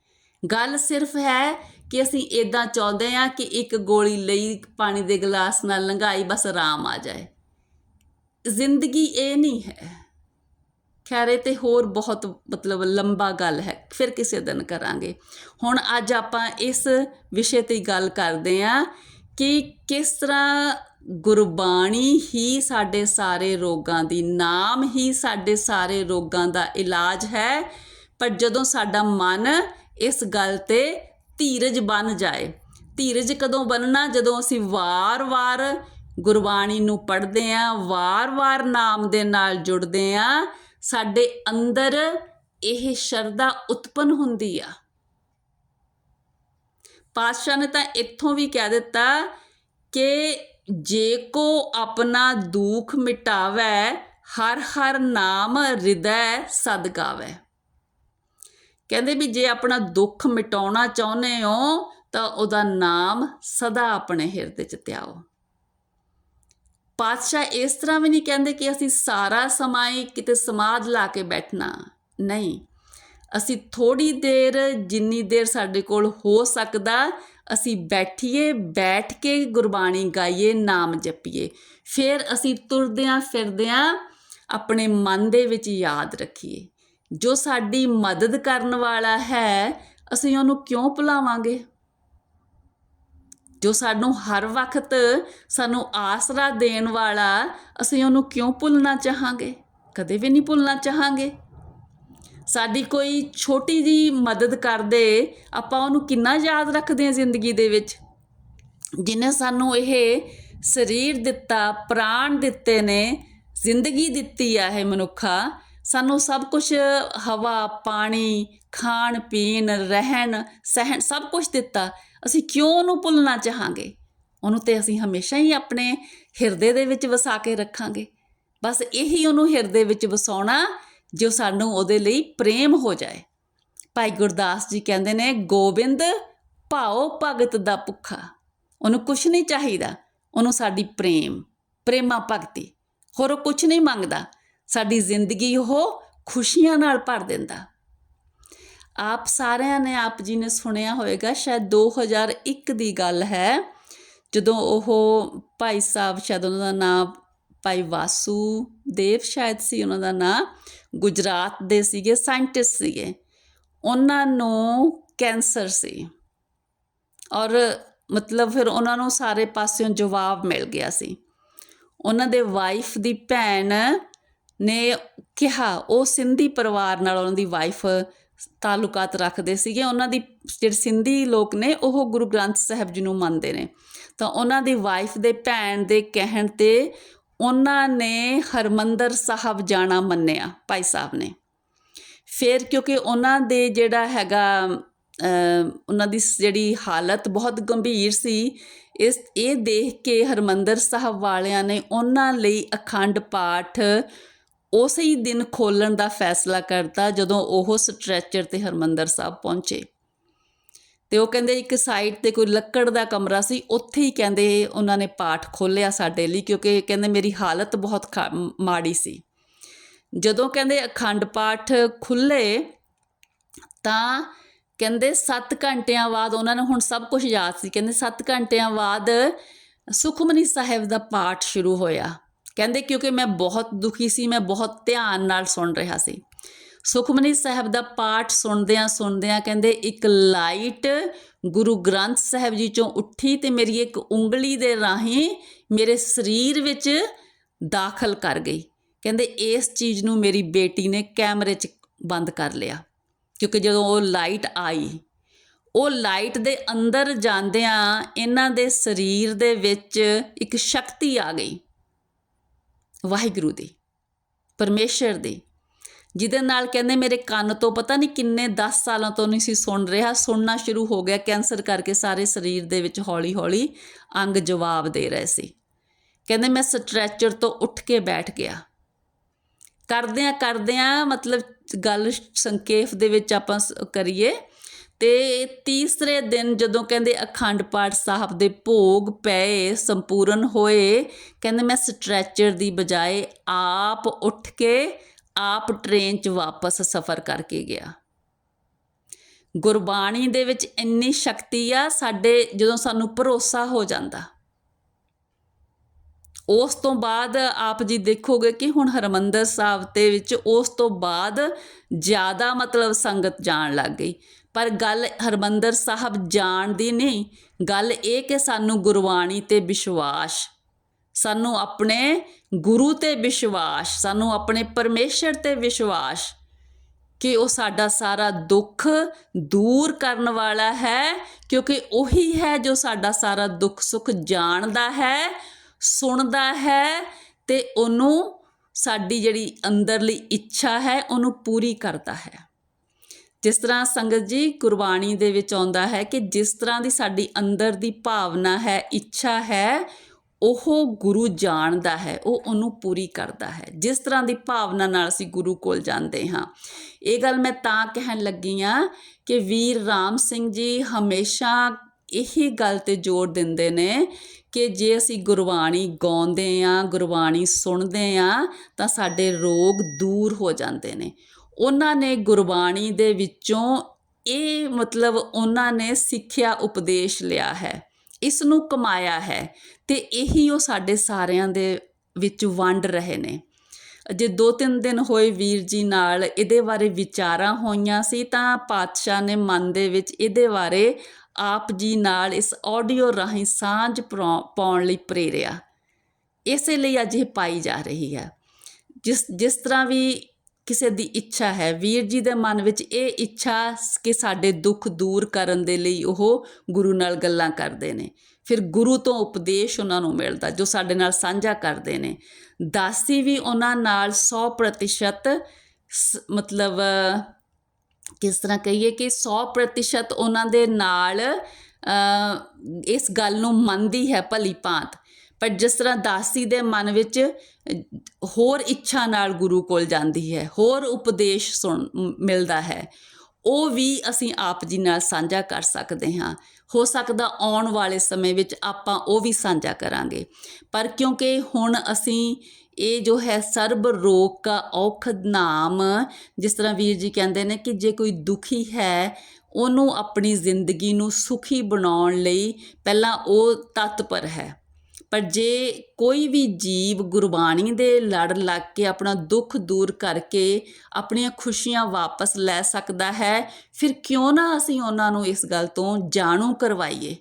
ਗੱਲ ਸਿਰਫ ਹੈ ਕਿ ਅਸੀਂ ਇਦਾਂ ਚਾਹੁੰਦੇ ਆ ਕਿ ਇੱਕ ਗੋਲੀ ਲਈ ਪਾਣੀ ਦੇ ਗਲਾਸ ਨਾਲ ਲੰਘਾਈ, ਬਸ ਆਰਾਮ ਆ ਜਾਏ। ਜ਼ਿੰਦਗੀ ਇਹ ਨਹੀਂ ਹੈ। ਖੈਰ, ਇਹ ਤੇ ਹੋਰ ਬਹੁਤ ਮਤਲਬ ਲੰਬਾ ਗੱਲ ਹੈ, ਫਿਰ ਕਿਸੇ ਦਿਨ ਕਰਾਂਗੇ। ਹੁਣ ਅੱਜ ਆਪਾਂ ਇਸ ਵਿਸ਼ੇ ਤੇ ਗੱਲ ਕਰਦੇ ਆਂ ਕਿ ਕਿਸ ਤਰ੍ਹਾਂ ਗੁਰਬਾਣੀ ਹੀ ਸਾਡੇ ਸਾਰੇ ਰੋਗਾਂ ਦੀ, ਨਾਮ ਹੀ ਸਾਡੇ ਸਾਰੇ ਰੋਗਾਂ ਦਾ ਇਲਾਜ ਹੈ, ਪਰ ਜਦੋਂ ਸਾਡਾ ਮਨ ਇਸ ਗੱਲ ਤੇ ਧੀਰਜ ਬਣ ਜਾਏ, ਧੀਰਜ ਕਦੋਂ ਬਣਨਾ? ਜਦੋਂ ਅਸੀਂ ਵਾਰ-ਵਾਰ ਗੁਰਬਾਣੀ ਨੂੰ ਪੜ੍ਹਦੇ ਆਂ ਵਾਰ-ਵਾਰ ਨਾਮ ਦੇ ਨਾਲ ਜੁੜਦੇ ਆਂ ਸਾਡੇ ਅੰਦਰ ਇਹ ਸ਼ਰਧਾ ਉਤਪਨ ਹੁੰਦੀ ਆ। ਪਾਤਸ਼ਾਹ ਨੇ ਤਾਂ ਇੱਥੋਂ ਵੀ ਕਹਿ ਦਿੱਤਾ ਕਿ ਜੇ ਕੋ ਆਪਣਾ ਦੁੱਖ ਮਿਟਾਵੈ, ਹਰ ਹਰ ਨਾਮ ਹਿਰਦੈ ਸਦਕਾਵੈ ਕਹਿੰਦੇ ਵੀ ਜੇ ਆਪਣਾ ਦੁੱਖ ਮਿਟਾਉਣਾ ਚਾਹੁੰਦੇ ਹੋ, ਤਾਂ ਉਹਦਾ ਨਾਮ ਸਦਾ ਆਪਣੇ ਹਿਰਦੇ 'ਚ ਧਿਆਓ ਪਾਤਸ਼ਾਹ ਇਸ ਤਰ੍ਹਾਂ ਵੀ ਨਹੀਂ ਕਹਿੰਦੇ ਕਿ ਅਸੀਂ ਸਾਰਾ ਸਮਾਂ ਹੀ ਕਿਤੇ ਸਮਾਧ ਲਾ ਕੇ ਬੈਠਣਾ। ਨਹੀਂ। ਅਸੀਂ ਥੋੜੀ ਦੇਰ, ਜਿੰਨੀ ਦੇਰ ਸਾਡੇ ਕੋਲ ਹੋ ਸਕਦਾ, ਅਸੀਂ ਬੈਠੀਏ, ਬੈਠ ਕੇ ਗੁਰਬਾਣੀ ਗਾਈਏ, ਨਾਮ ਜਪੀਏ। ਫਿਰ ਅਸੀਂ ਤੁਰਦਿਆਂ ਫਿਰਦਿਆਂ ਆਪਣੇ ਮਨ ਦੇ ਵਿੱਚ ਯਾਦ ਰੱਖੀਏ। ਜੋ ਸਾਡੀ ਮਦਦ ਕਰਨ ਵਾਲਾ ਹੈ, ਅਸੀਂ ਉਹਨੂੰ ਕਿਉਂ ਭੁਲਾਵਾਂਗੇ? ਜੋ ਸਾਨੂੰ ਹਰ ਵਕਤ ਸਾਨੂੰ ਆਸਰਾ ਦੇਣ ਵਾਲਾ ਅਸੀਂ ਉਹਨੂੰ ਕਿਉਂ ਭੁੱਲਣਾ ਚਾਹਾਂਗੇ? ਕਦੇ ਵੀ ਨਹੀਂ ਭੁੱਲਣਾ ਚਾਹਾਂਗੇ। ਸਾਡੀ ਕੋਈ ਛੋਟੀ ਜੀ ਮਦਦ ਕਰਦੇ ਆਪਾਂ ਉਹਨੂੰ ਕਿੰਨਾ ਯਾਦ ਰੱਖਦੇ ਹਾਂ ਜ਼ਿੰਦਗੀ ਦੇ ਵਿੱਚ? ਜਿਨੇ ਸਾਨੂੰ ਇਹ ਸਰੀਰ ਦਿੱਤਾ, ਪ੍ਰਾਣ ਦਿੱਤੇ ਨੇ, ਜ਼ਿੰਦਗੀ ਦਿੱਤੀ ਆ ਇਹ ਮਨੁੱਖਾ ਸਾਨੂੰ ਸਭ ਕੁਝ ਹਵਾ, ਪਾਣੀ, ਖਾਣ, ਪੀਣ, ਰਹਿਣ, ਸਹਿਣ ਸਭ ਕੁਝ ਦਿੱਤਾ। ਅਸੀਂ ਕਿਉਂ ਉਹਨੂੰ ਭੁੱਲਣਾ ਚਾਹਾਂਗੇ? ਉਹਨੂੰ ਤੇ ਅਸੀਂ ਹਮੇਸ਼ਾ ਹੀ ਆਪਣੇ ਹਿਰਦੇ ਦੇ ਵਿੱਚ ਵਸਾ ਕੇ ਰੱਖਾਂਗੇ। ਬਸ ਇਹੀ ਉਹਨੂੰ ਹਿਰਦੇ ਵਿੱਚ ਵਸਾਉਣਾ ਜੋ ਸਾਨੂੰ ਉਹਦੇ ਲਈ ਪ੍ਰੇਮ ਹੋ ਜਾਏ। ਭਾਈ ਗੁਰਦਾਸ ਜੀ ਕਹਿੰਦੇ ਨੇ, ਗੋਬਿੰਦ, ਭਾਓ ਭਗਤ ਦਾ ਭੁੱਖਾ। ਉਹਨੂੰ ਕੁਝ ਨਹੀਂ ਚਾਹੀਦਾ। ਉਹਨੂੰ ਸਾਡੀ ਪ੍ਰੇਮ, ਪ੍ਰੇਮਾ ਭਗਤੀ। ਹੋਰ ਉਹ ਕੁਝ ਨਹੀਂ ਮੰਗਦਾ। ਸਾਡੀ ਜ਼ਿੰਦਗੀ ਉਹ ਖੁਸ਼ੀਆਂ ਨਾਲ ਭਰ ਦਿੰਦਾ। ਆਪ ਸਾਰਿਆਂ ਨੇ, ਆਪ ਜੀ ਨੇ ਸੁਣਿਆ ਹੋਵੇਗਾ, ਸ਼ਾਇਦ 2001 ਦੀ ਗੱਲ ਹੈ, ਜਦੋਂ ਉਹ ਭਾਈ ਸਾਹਿਬ, ਸ਼ਾਇਦ ਉਹਨਾਂ ਦਾ ਨਾਮ ਭਾਈ ਵਾਸੂ ਦੇਵ ਸ਼ਾਇਦ ਸੀ, ਉਹਨਾਂ ਦਾ ਨਾਮ ਗੁਜਰਾਤ ਦੇ ਸੀਗੇ, ਸਾਇੰਟਿਸਟ ਸੀਗੇ। ਉਹਨਾਂ ਨੂੰ ਕੈਂਸਰ ਸੀ। ਔਰ ਮਤਲਬ ਫਿਰ ਉਹਨਾਂ ਨੂੰ ਸਾਰੇ ਪਾਸਿਓਂ ਜਵਾਬ ਮਿਲ ਗਿਆ ਸੀ। ਉਹਨਾਂ ਦੇ ਵਾਈਫ ਦੀ ਭੈਣ ਨੇ ਕਿਹਾ ਉਹ ਸਿੰਧੀ ਪਰਿਵਾਰ ਨਾਲ ਉਹਨਾਂ ਦੀ ਵਾਈਫ ਤਾਲੁਕਾਤ ਰੱਖਦੇ ਸੀਗੇ। ਉਹਨਾਂ ਦੀ ਜਿਹੜੇ ਸਿੰਧੀ ਲੋਕ ਨੇ ਉਹ ਗੁਰੂ ਗ੍ਰੰਥ ਸਾਹਿਬ ਜੀ ਨੂੰ ਮੰਨਦੇ ਨੇ। ਤਾਂ ਉਹਨਾਂ ਦੀ ਵਾਈਫ ਦੇ ਭੈਣ ਦੇ ਕਹਿਣ ਤੇ ਉਹਨਾਂ ਨੇ ਹਰਮੰਦਰ ਸਾਹਿਬ ਜਾਣਾ ਮੰਨਿਆ ਭਾਈ ਸਾਹਿਬ ਨੇ। ਫਿਰ ਕਿਉਂਕਿ ਉਹਨਾਂ ਦੇ ਜਿਹੜਾ ਹੈਗਾ ਅ, ਉਹਨਾਂ ਦੀ ਜਿਹੜੀ ਹਾਲਤ ਬਹੁਤ ਗੰਭੀਰ ਸੀ ਇਸ ਇਹ ਦੇਖ ਕੇ ਹਰਮੰਦਰ ਸਾਹਿਬ ਵਾਲਿਆਂ ਨੇ ਉਹਨਾਂ ਲਈ ਅਖੰਡ ਪਾਠ ਉਸੇ ਹੀ ਦਿਨ ਖੋਲਣ ਦਾ ਫੈਸਲਾ ਕਰਤਾ ਜਦੋਂ ਉਹ ਸਟ੍ਰੈਚਰ ਤੇ ਹਰਮੰਦਰ ਸਾਹਿਬ ਪਹੁੰਚੇ। ਤੇ ਉਹ ਕਹਿੰਦੇ ਇੱਕ ਸਾਈਡ ਤੇ ਕੋਈ ਲੱਕੜ ਦਾ ਕਮਰਾ ਸੀ, ਉੱਥੇ ਹੀ ਕਹਿੰਦੇ ਉਹਨਾਂ ਨੇ ਪਾਠ ਖੋਲਿਆ ਸਾਡੇ ਲਈ ਕਿਉਂਕਿ ਕਹਿੰਦੇ ਮੇਰੀ ਹਾਲਤ ਬਹੁਤ ਖਾ- ਮਾੜੀ ਸੀ। ਜਦੋਂ ਕਹਿੰਦੇ ਅਖੰਡ ਪਾਠ ਖੁੱਲੇ ਤਾਂ ਕਹਿੰਦੇ 7 ਘੰਟਿਆਂ ਬਾਅਦ ਉਹਨਾਂ ਨੂੰ ਹੁਣ ਸਭ ਕੁਝ ਯਾਦ ਸੀ। ਕਹਿੰਦੇ 7 ਘੰਟਿਆਂ ਬਾਅਦ ਸੁਖਮਨੀ ਸਾਹਿਬ ਦਾ ਪਾਠ ਸ਼ੁਰੂ ਹੋਇਆ। ਕਹਿੰਦੇ ਕਿਉਂਕਿ ਮੈਂ ਬਹੁਤ ਦੁਖੀ ਸੀ, ਮੈਂ ਬਹੁਤ ਧਿਆਨ ਨਾਲ ਸੁਣ ਰਿਹਾ ਸੀ। ਸੁਖਮਨੀ ਸਾਹਿਬ ਦਾ ਪਾਠ ਸੁਣਦਿਆਂ ਸੁਣਦਿਆਂ ਕਹਿੰਦੇ, ਇੱਕ ਲਾਈਟ ਗੁਰੂ ਗ੍ਰੰਥ ਸਾਹਿਬ ਜੀ ਚੋਂ ਉੱਠੀ ਤੇ ਮੇਰੀ ਇੱਕ ਉਂਗਲੀ ਦੇ ਰਾਹੀਂ ਮੇਰੇ ਸਰੀਰ ਵਿੱਚ ਦਾਖਲ ਕਰ ਗਈ। ਕਹਿੰਦੇ, ਇਸ ਚੀਜ਼ ਨੂੰ ਮੇਰੀ ਬੇਟੀ ਨੇ ਕੈਮਰੇ 'ਚ ਬੰਦ ਕਰ ਲਿਆ। ਕਿਉਂਕਿ ਜਦੋਂ ਉਹ ਲਾਈਟ ਆਈ, ਉਹ ਲਾਈਟ ਦੇ ਅੰਦਰ ਜਾਂਦਿਆਂ ਇਹਨਾਂ ਦੇ ਸਰੀਰ ਦੇ ਵਿੱਚ ਇੱਕ ਸ਼ਕਤੀ ਆ ਗਈ। ਵਾਹਿਗੁਰੂ ਦੀ, ਪਰਮੇਸ਼ਰ ਦੀ, ਜਿਹਦੇ ਨਾਲ ਕਹਿੰਦੇ ਮੇਰੇ ਕੰਨ ਤੋਂ ਪਤਾ ਨਹੀਂ ਕਿੰਨੇ 10 ਸਾਲਾਂ ਤੋਂ ਨਹੀਂ ਸੀ ਸੁਣ ਰਿਹਾ, ਸੁਣਨਾ ਸ਼ੁਰੂ ਹੋ ਗਿਆ ਕੈਂਸਰ ਕਰਕੇ ਸਾਰੇ ਸਰੀਰ ਦੇ ਵਿੱਚ ਹੌਲੀ-ਹੌਲੀ ਅੰਗ ਜਵਾਬ ਦੇ ਰਹੇ ਸੀ। ਕਹਿੰਦੇ ਮੈਂ ਸਟ੍ਰੈਚਰ ਤੋਂ ਉੱਠ ਕੇ ਬੈਠ ਗਿਆ। ਕਰਦਿਆਂ ਕਰਦਿਆਂ ਮਤਲਬ ਗੱਲ ਸੰਖੇਪ ਦੇ ਵਿੱਚ ਆਪਾਂ ਸ- ਕਰੀਏ ਤੇ ਤੀਸਰੇ ਦਿਨ ਜਦੋਂ ਕਹਿੰਦੇ ਅਖੰਡ ਪਾਠ ਸਾਹਿਬ ਦੇ ਭੋਗ ਪਏ, ਸੰਪੂਰਨ ਹੋਏ, ਕਹਿੰਦੇ ਮੈਂ ਸਟ੍ਰੈਚਰ ਦੀ ਬਜਾਏ ਆਪ ਉੱਠ ਕੇ ਆਪ ਟ੍ਰੇਨ 'ਚ ਵਾਪਸ ਸਫ਼ਰ ਕਰਕੇ ਗਿਆ। ਗੁਰਬਾਣੀ ਦੇ ਵਿੱਚ ਇੰਨੀ ਸ਼ਕਤੀ ਆ, ਸਾਡੇ ਜਦੋਂ ਸਾਨੂੰ ਭਰੋਸਾ ਹੋ ਜਾਂਦਾ, ਉਸ ਤੋਂ ਬਾਅਦ ਆਪ ਜੀ ਦੇਖੋਗੇ ਕਿ ਹੁਣ ਹਰਮੰਦਰ ਸਾਹਿਬ ਦੇ ਵਿੱਚ ਉਸ ਤੋਂ ਬਾਅਦ ਜ਼ਿਆਦਾ ਮਤਲਬ ਸੰਗਤ ਜਾਣ ਲੱਗ ਗਈ। ਪਰ ਗੱਲ ਹਰਮੰਦਰ ਸਾਹਿਬ ਜਾਣ ਦੀ ਨਹੀਂ। ਗੱਲ ਇਹ ਕਿ ਸਾਨੂੰ ਗੁਰਬਾਣੀ ਤੇ ਵਿਸ਼ਵਾਸ, ਸਾਨੂੰ ਆਪਣੇ ਗੁਰੂ ਤੇ ਵਿਸ਼ਵਾਸ, ਸਾਨੂੰ ਆਪਣੇ ਪਰਮੇਸ਼ਰ ਤੇ ਵਿਸ਼ਵਾਸ ਕਿ ਉਹ ਸਾਡਾ ਸਾਰਾ ਦੁੱਖ ਦੂਰ ਕਰਨ ਵਾਲਾ ਹੈ, ਕਿਉਂਕਿ ਉਹੀ ਹੈ ਜੋ ਸਾਡਾ ਸਾਰਾ ਦੁੱਖ ਸੁੱਖ ਜਾਣਦਾ ਹੈ, ਸੁਣਦਾ ਹੈ ਤੇ ਉਹਨੂੰ ਸਾਡੀ ਜਿਹੜੀ ਅੰਦਰਲੀ ਇੱਛਾ ਹੈ, ਉਹਨੂੰ ਪੂਰੀ ਕਰਦਾ ਹੈ। ਜਿਸ ਤਰ੍ਹਾਂ ਸੰਗਤ ਜੀ ਗੁਰਬਾਣੀ ਦੇ ਵਿੱਚ ਆਉਂਦਾ ਹੈ ਕਿ ਜਿਸ ਤਰ੍ਹਾਂ ਦੀ ਸਾਡੀ ਅੰਦਰ ਦੀ ਭਾਵਨਾ ਹੈ, ਇੱਛਾ ਹੈ, ਉਹ ਗੁਰੂ ਜਾਣਦਾ ਹੈ, ਉਹ ਉਹਨੂੰ ਪੂਰੀ ਕਰਦਾ ਹੈ। ਜਿਸ ਤਰ੍ਹਾਂ ਦੀ ਭਾਵਨਾ ਨਾਲ ਅਸੀਂ ਗੁਰੂ ਕੋਲ ਜਾਂਦੇ ਹਾਂ। ਇਹ ਗੱਲ ਮੈਂ ਤਾਂ ਕਹਿਣ ਲੱਗੀ ਆ ਕਿ ਵੀਰ ਰਾਮ ਸਿੰਘ ਜੀ ਹਮੇਸ਼ਾ ਇਹੀ ਗੱਲ ਤੇ ਜ਼ੋਰ ਦਿੰਦੇ ਨੇ ਕਿ ਜੇ ਅਸੀਂ ਗੁਰਬਾਣੀ ਗਾਉਂਦੇ ਆ ਗੁਰਬਾਣੀ ਸੁਣਦੇ ਆ ਤਾਂ ਸਾਡੇ ਰੋਗ ਦੂਰ ਹੋ ਜਾਂਦੇ ਨੇ। ਉਹਨਾਂ ਨੇ ਗੁਰਬਾਣੀ ਦੇ ਵਿੱਚੋਂ ਇਹ ਮਤਲਬ ਉਹਨਾਂ ਨੇ ਸਿੱਖਿਆ ਉਪਦੇਸ਼ ਲਿਆ ਹੈ ਇਸ ਨੂੰ ਕਮਾਇਆ ਹੈ ਤੇ ਇਹੀ ਉਹ ਸਾਡੇ ਸਾਰਿਆਂ ਦੇ ਵਿੱਚ ਵੰਡ ਰਹੇ ਨੇ। ਜੇ ਦੋ ਤਿੰਨ ਦਿਨ ਹੋਏ ਵੀਰ ਜੀ ਨਾਲ ਇਹਦੇ ਬਾਰੇ ਵਿਚਾਰਾਂ ਹੋਈਆਂ ਸੀ ਤਾਂ ਪਾਤਸ਼ਾਹ ਨੇ ਮਨ ਦੇ ਵਿੱਚ ਇਹਦੇ ਬਾਰੇ ਆਪ ਜੀ ਨਾਲ ਇਸ ਆਡੀਓ ਰਾਹੀਂ ਸਾਂਝ ਪਾਉ- ਪਾਉਣ ਲਈ ਪ੍ਰੇਰਿਆ। ਇਸੇ ਲਈ ਅੱਜ ਇਹ ਪਾਈ ਜਾ ਰਹੀ ਹੈ। ਜਿਸ ਜਿਸ ਤਰ੍ਹਾਂ ਵੀ ਕਿਸੇ ਦੀ ਇੱਛਾ ਹੈ। ਵੀਰ ਜੀ ਦੇ ਮਨ ਵਿੱਚ ਇਹ ਇੱਛਾ ਕਿ ਸਾਡੇ ਦੁੱਖ ਦੂਰ ਕਰਨ ਦੇ ਲਈ ਉਹ ਗੁਰੂ ਨਾਲ ਗੱਲਾਂ ਕਰਦੇ ਨੇ। ਫਿਰ ਗੁਰੂ ਤੋਂ ਉਪਦੇਸ਼ ਉਹਨਾਂ ਨੂੰ ਮਿਲਦਾ, ਜੋ ਸਾਡੇ ਨਾਲ ਸਾਂਝਾ ਕਰਦੇ ਨੇ। ਦਾਸੀ ਵੀ ਉਹਨਾਂ ਨਾਲ 100% ਸ- ਮਤਲਬ ਕਿਸ ਤਰ੍ਹਾਂ ਕਹੀਏ ਕਿ 100% ਉਹਨਾਂ ਦੇ ਨਾਲ ਇਸ ਗੱਲ ਨੂੰ ਮੰਨਦੀ ਹੈ ਭਲੀ ਭਾਂਤ। ਪਰ ਜਿਸ ਤਰ੍ਹਾਂ ਦਾਸੀ ਦੇ ਮਨ ਵਿੱਚ ਹੋਰ ਇੱਛਾ ਨਾਲ ਗੁਰੂ ਕੋਲ ਜਾਂਦੀ ਹੈ, ਹੋਰ ਉਪਦੇਸ਼ ਸੁਣ ਮਿਲਦਾ ਹੈ, ਉਹ ਵੀ ਅਸੀਂ ਆਪ ਜੀ ਨਾਲ ਸਾਂਝਾ ਕਰ ਸਕਦੇ ਹਾਂ। ਹੋ ਸਕਦਾ ਆਉਣ ਵਾਲੇ ਸਮੇਂ ਵਿੱਚ ਆਪਾਂ ਉਹ ਵੀ ਸਾਂਝਾ ਕਰਾਂਗੇ। ਪਰ ਕਿਉਂਕਿ ਹੁਣ ਅਸੀਂ ਇਹ ਜੋ ਹੈ ਸਰਬ ਰੋਗ ਕਾ ਔਖਦ ਨਾਮ, ਜਿਸ ਤਰ੍ਹਾਂ ਵੀਰ ਜੀ ਕਹਿੰਦੇ ਨੇ ਕਿ ਜੇ ਕੋਈ ਦੁਖੀ ਹੈ, ਉਹਨੂੰ ਆਪਣੀ ਜ਼ਿੰਦਗੀ ਨੂੰ ਸੁਖੀ ਬਣਾਉਣ ਲਈ ਪਹਿਲਾਂ ਉਹ ਤਤਪਰ ਹੈ। ਪਰ ਜੇ ਕੋਈ ਵੀ ਜੀਵ ਗੁਰਬਾਣੀ ਦੇ ਲੜ ਲੱਗ ਕੇ ਆਪਣਾ ਦੁੱਖ ਦੂਰ ਕਰਕੇ ਆਪਣੀਆਂ ਖੁਸ਼ੀਆਂ ਵਾਪਸ ਲੈ ਸਕਦਾ ਹੈ, ਫਿਰ ਕਿਉਂ ਨਾ ਅਸੀਂ ਉਹਨਾਂ ਨੂੰ ਇਸ ਗੱਲ ਤੋਂ ਜਾਣੂ ਕਰਵਾਈਏ?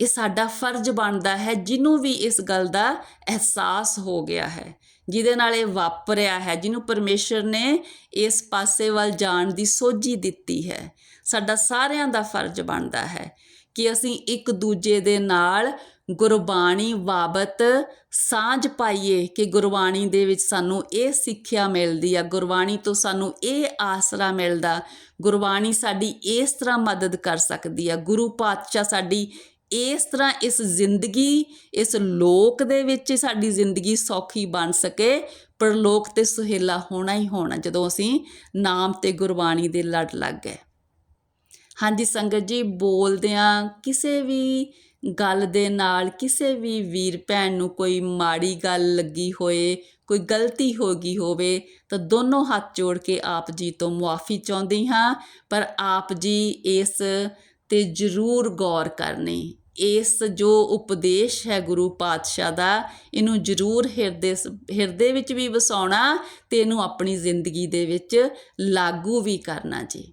ਇਹ ਸਾਡਾ ਫਰਜ਼ ਬਣਦਾ ਹੈ, ਜਿਹਨੂੰ ਵੀ ਇਸ ਗੱਲ ਦਾ ਅਹਿਸਾਸ ਹੋ ਗਿਆ ਹੈ, ਜਿਹਦੇ ਨਾਲ ਇਹ ਵਾਪਰਿਆ ਹੈ, ਜਿਹਨੂੰ ਪਰਮੇਸ਼ਰ ਨੇ ਇਸ ਪਾਸੇ ਵੱਲ ਜਾਣ ਦੀ ਸੋਝੀ ਦਿੱਤੀ ਹੈ। ਸਾਡਾ ਸਾਰਿਆਂ ਦਾ ਫਰਜ਼ ਬਣਦਾ ਹੈ ਕਿ ਅਸੀਂ ਇੱਕ ਦੂਜੇ ਦੇ ਨਾਲ ਗੁਰਬਾਣੀ ਬਾਬਤ ਸਾਂਝ ਪਾਈਏ ਕਿ ਗੁਰਬਾਣੀ ਦੇ ਵਿੱਚ ਸਾਨੂੰ ਇਹ ਸਿੱਖਿਆ ਮਿਲਦੀ ਆ, ਗੁਰਬਾਣੀ ਤੋਂ ਸਾਨੂੰ ਇਹ ਆਸਰਾ ਮਿਲਦਾ। ਗੁਰਬਾਣੀ ਸਾਡੀ ਇਸ ਤਰ੍ਹਾਂ ਮਦਦ ਕਰ ਸਕਦੀ ਆ। ਗੁਰੂ ਪਾਤਸ਼ਾਹ ਸਾਡੀ ਇਸ ਤਰ੍ਹਾਂ ਇਸ ਜ਼ਿੰਦਗੀ, ਇਸ ਲੋਕ ਦੇ ਵਿੱਚ ਸਾਡੀ ਜ਼ਿੰਦਗੀ ਸੌਖੀ ਬਣ ਸਕੇ। ਪਰ ਲੋਕ ਤੇ ਸੁਹੇਲਾ ਹੋਣਾ ਹੀ ਹੋਣਾ ਜਦੋਂ ਅਸੀਂ ਨਾਮ ਤੇ ਗੁਰਬਾਣੀ ਦੇ ਲੜ ਲੱਗ ਗਏ। ਹਾਂਜੀ ਸੰਗਤ ਜੀ, ਬੋਲਦਿਆਂ ਕਿਸੇ ਵੀ ਗੱਲ ਦੇ ਨਾਲ ਕਿਸੇ ਵੀ ਵੀਰ ਭੈਣ ਨੂੰ ਕੋਈ ਮਾੜੀ ਗੱਲ ਲੱਗੀ ਹੋਏ, ਕੋਈ ਗਲਤੀ ਹੋ ਗਈ ਹੋਵੇ, ਤਾਂ ਦੋਨੋਂ ਹੱਥ ਜੋੜ ਕੇ ਆਪ ਜੀ ਤੋਂ ਮੁਆਫੀ ਚਾਹੁੰਦੀ ਹਾਂ। ਪਰ ਆਪ ਜੀ ਇਸ ਤੇ ਜ਼ਰੂਰ ਗੌਰ ਕਰਨੀ। ਇਸ ਜੋ ਉਪਦੇਸ਼ ਹੈ ਗੁਰੂ ਪਾਤਸ਼ਾਹ ਦਾ, ਇਹਨੂੰ ਜ਼ਰੂਰ ਹਿਰਦੇ ਸ- ਹਿਰਦੇ ਵਿੱਚ ਵੀ ਵਸਾਉਣਾ ਤੇ ਇਹਨੂੰ ਆਪਣੀ ਜ਼ਿੰਦਗੀ ਦੇ ਵਿੱਚ ਲਾਗੂ ਵੀ ਕਰਨਾ ਜੀ।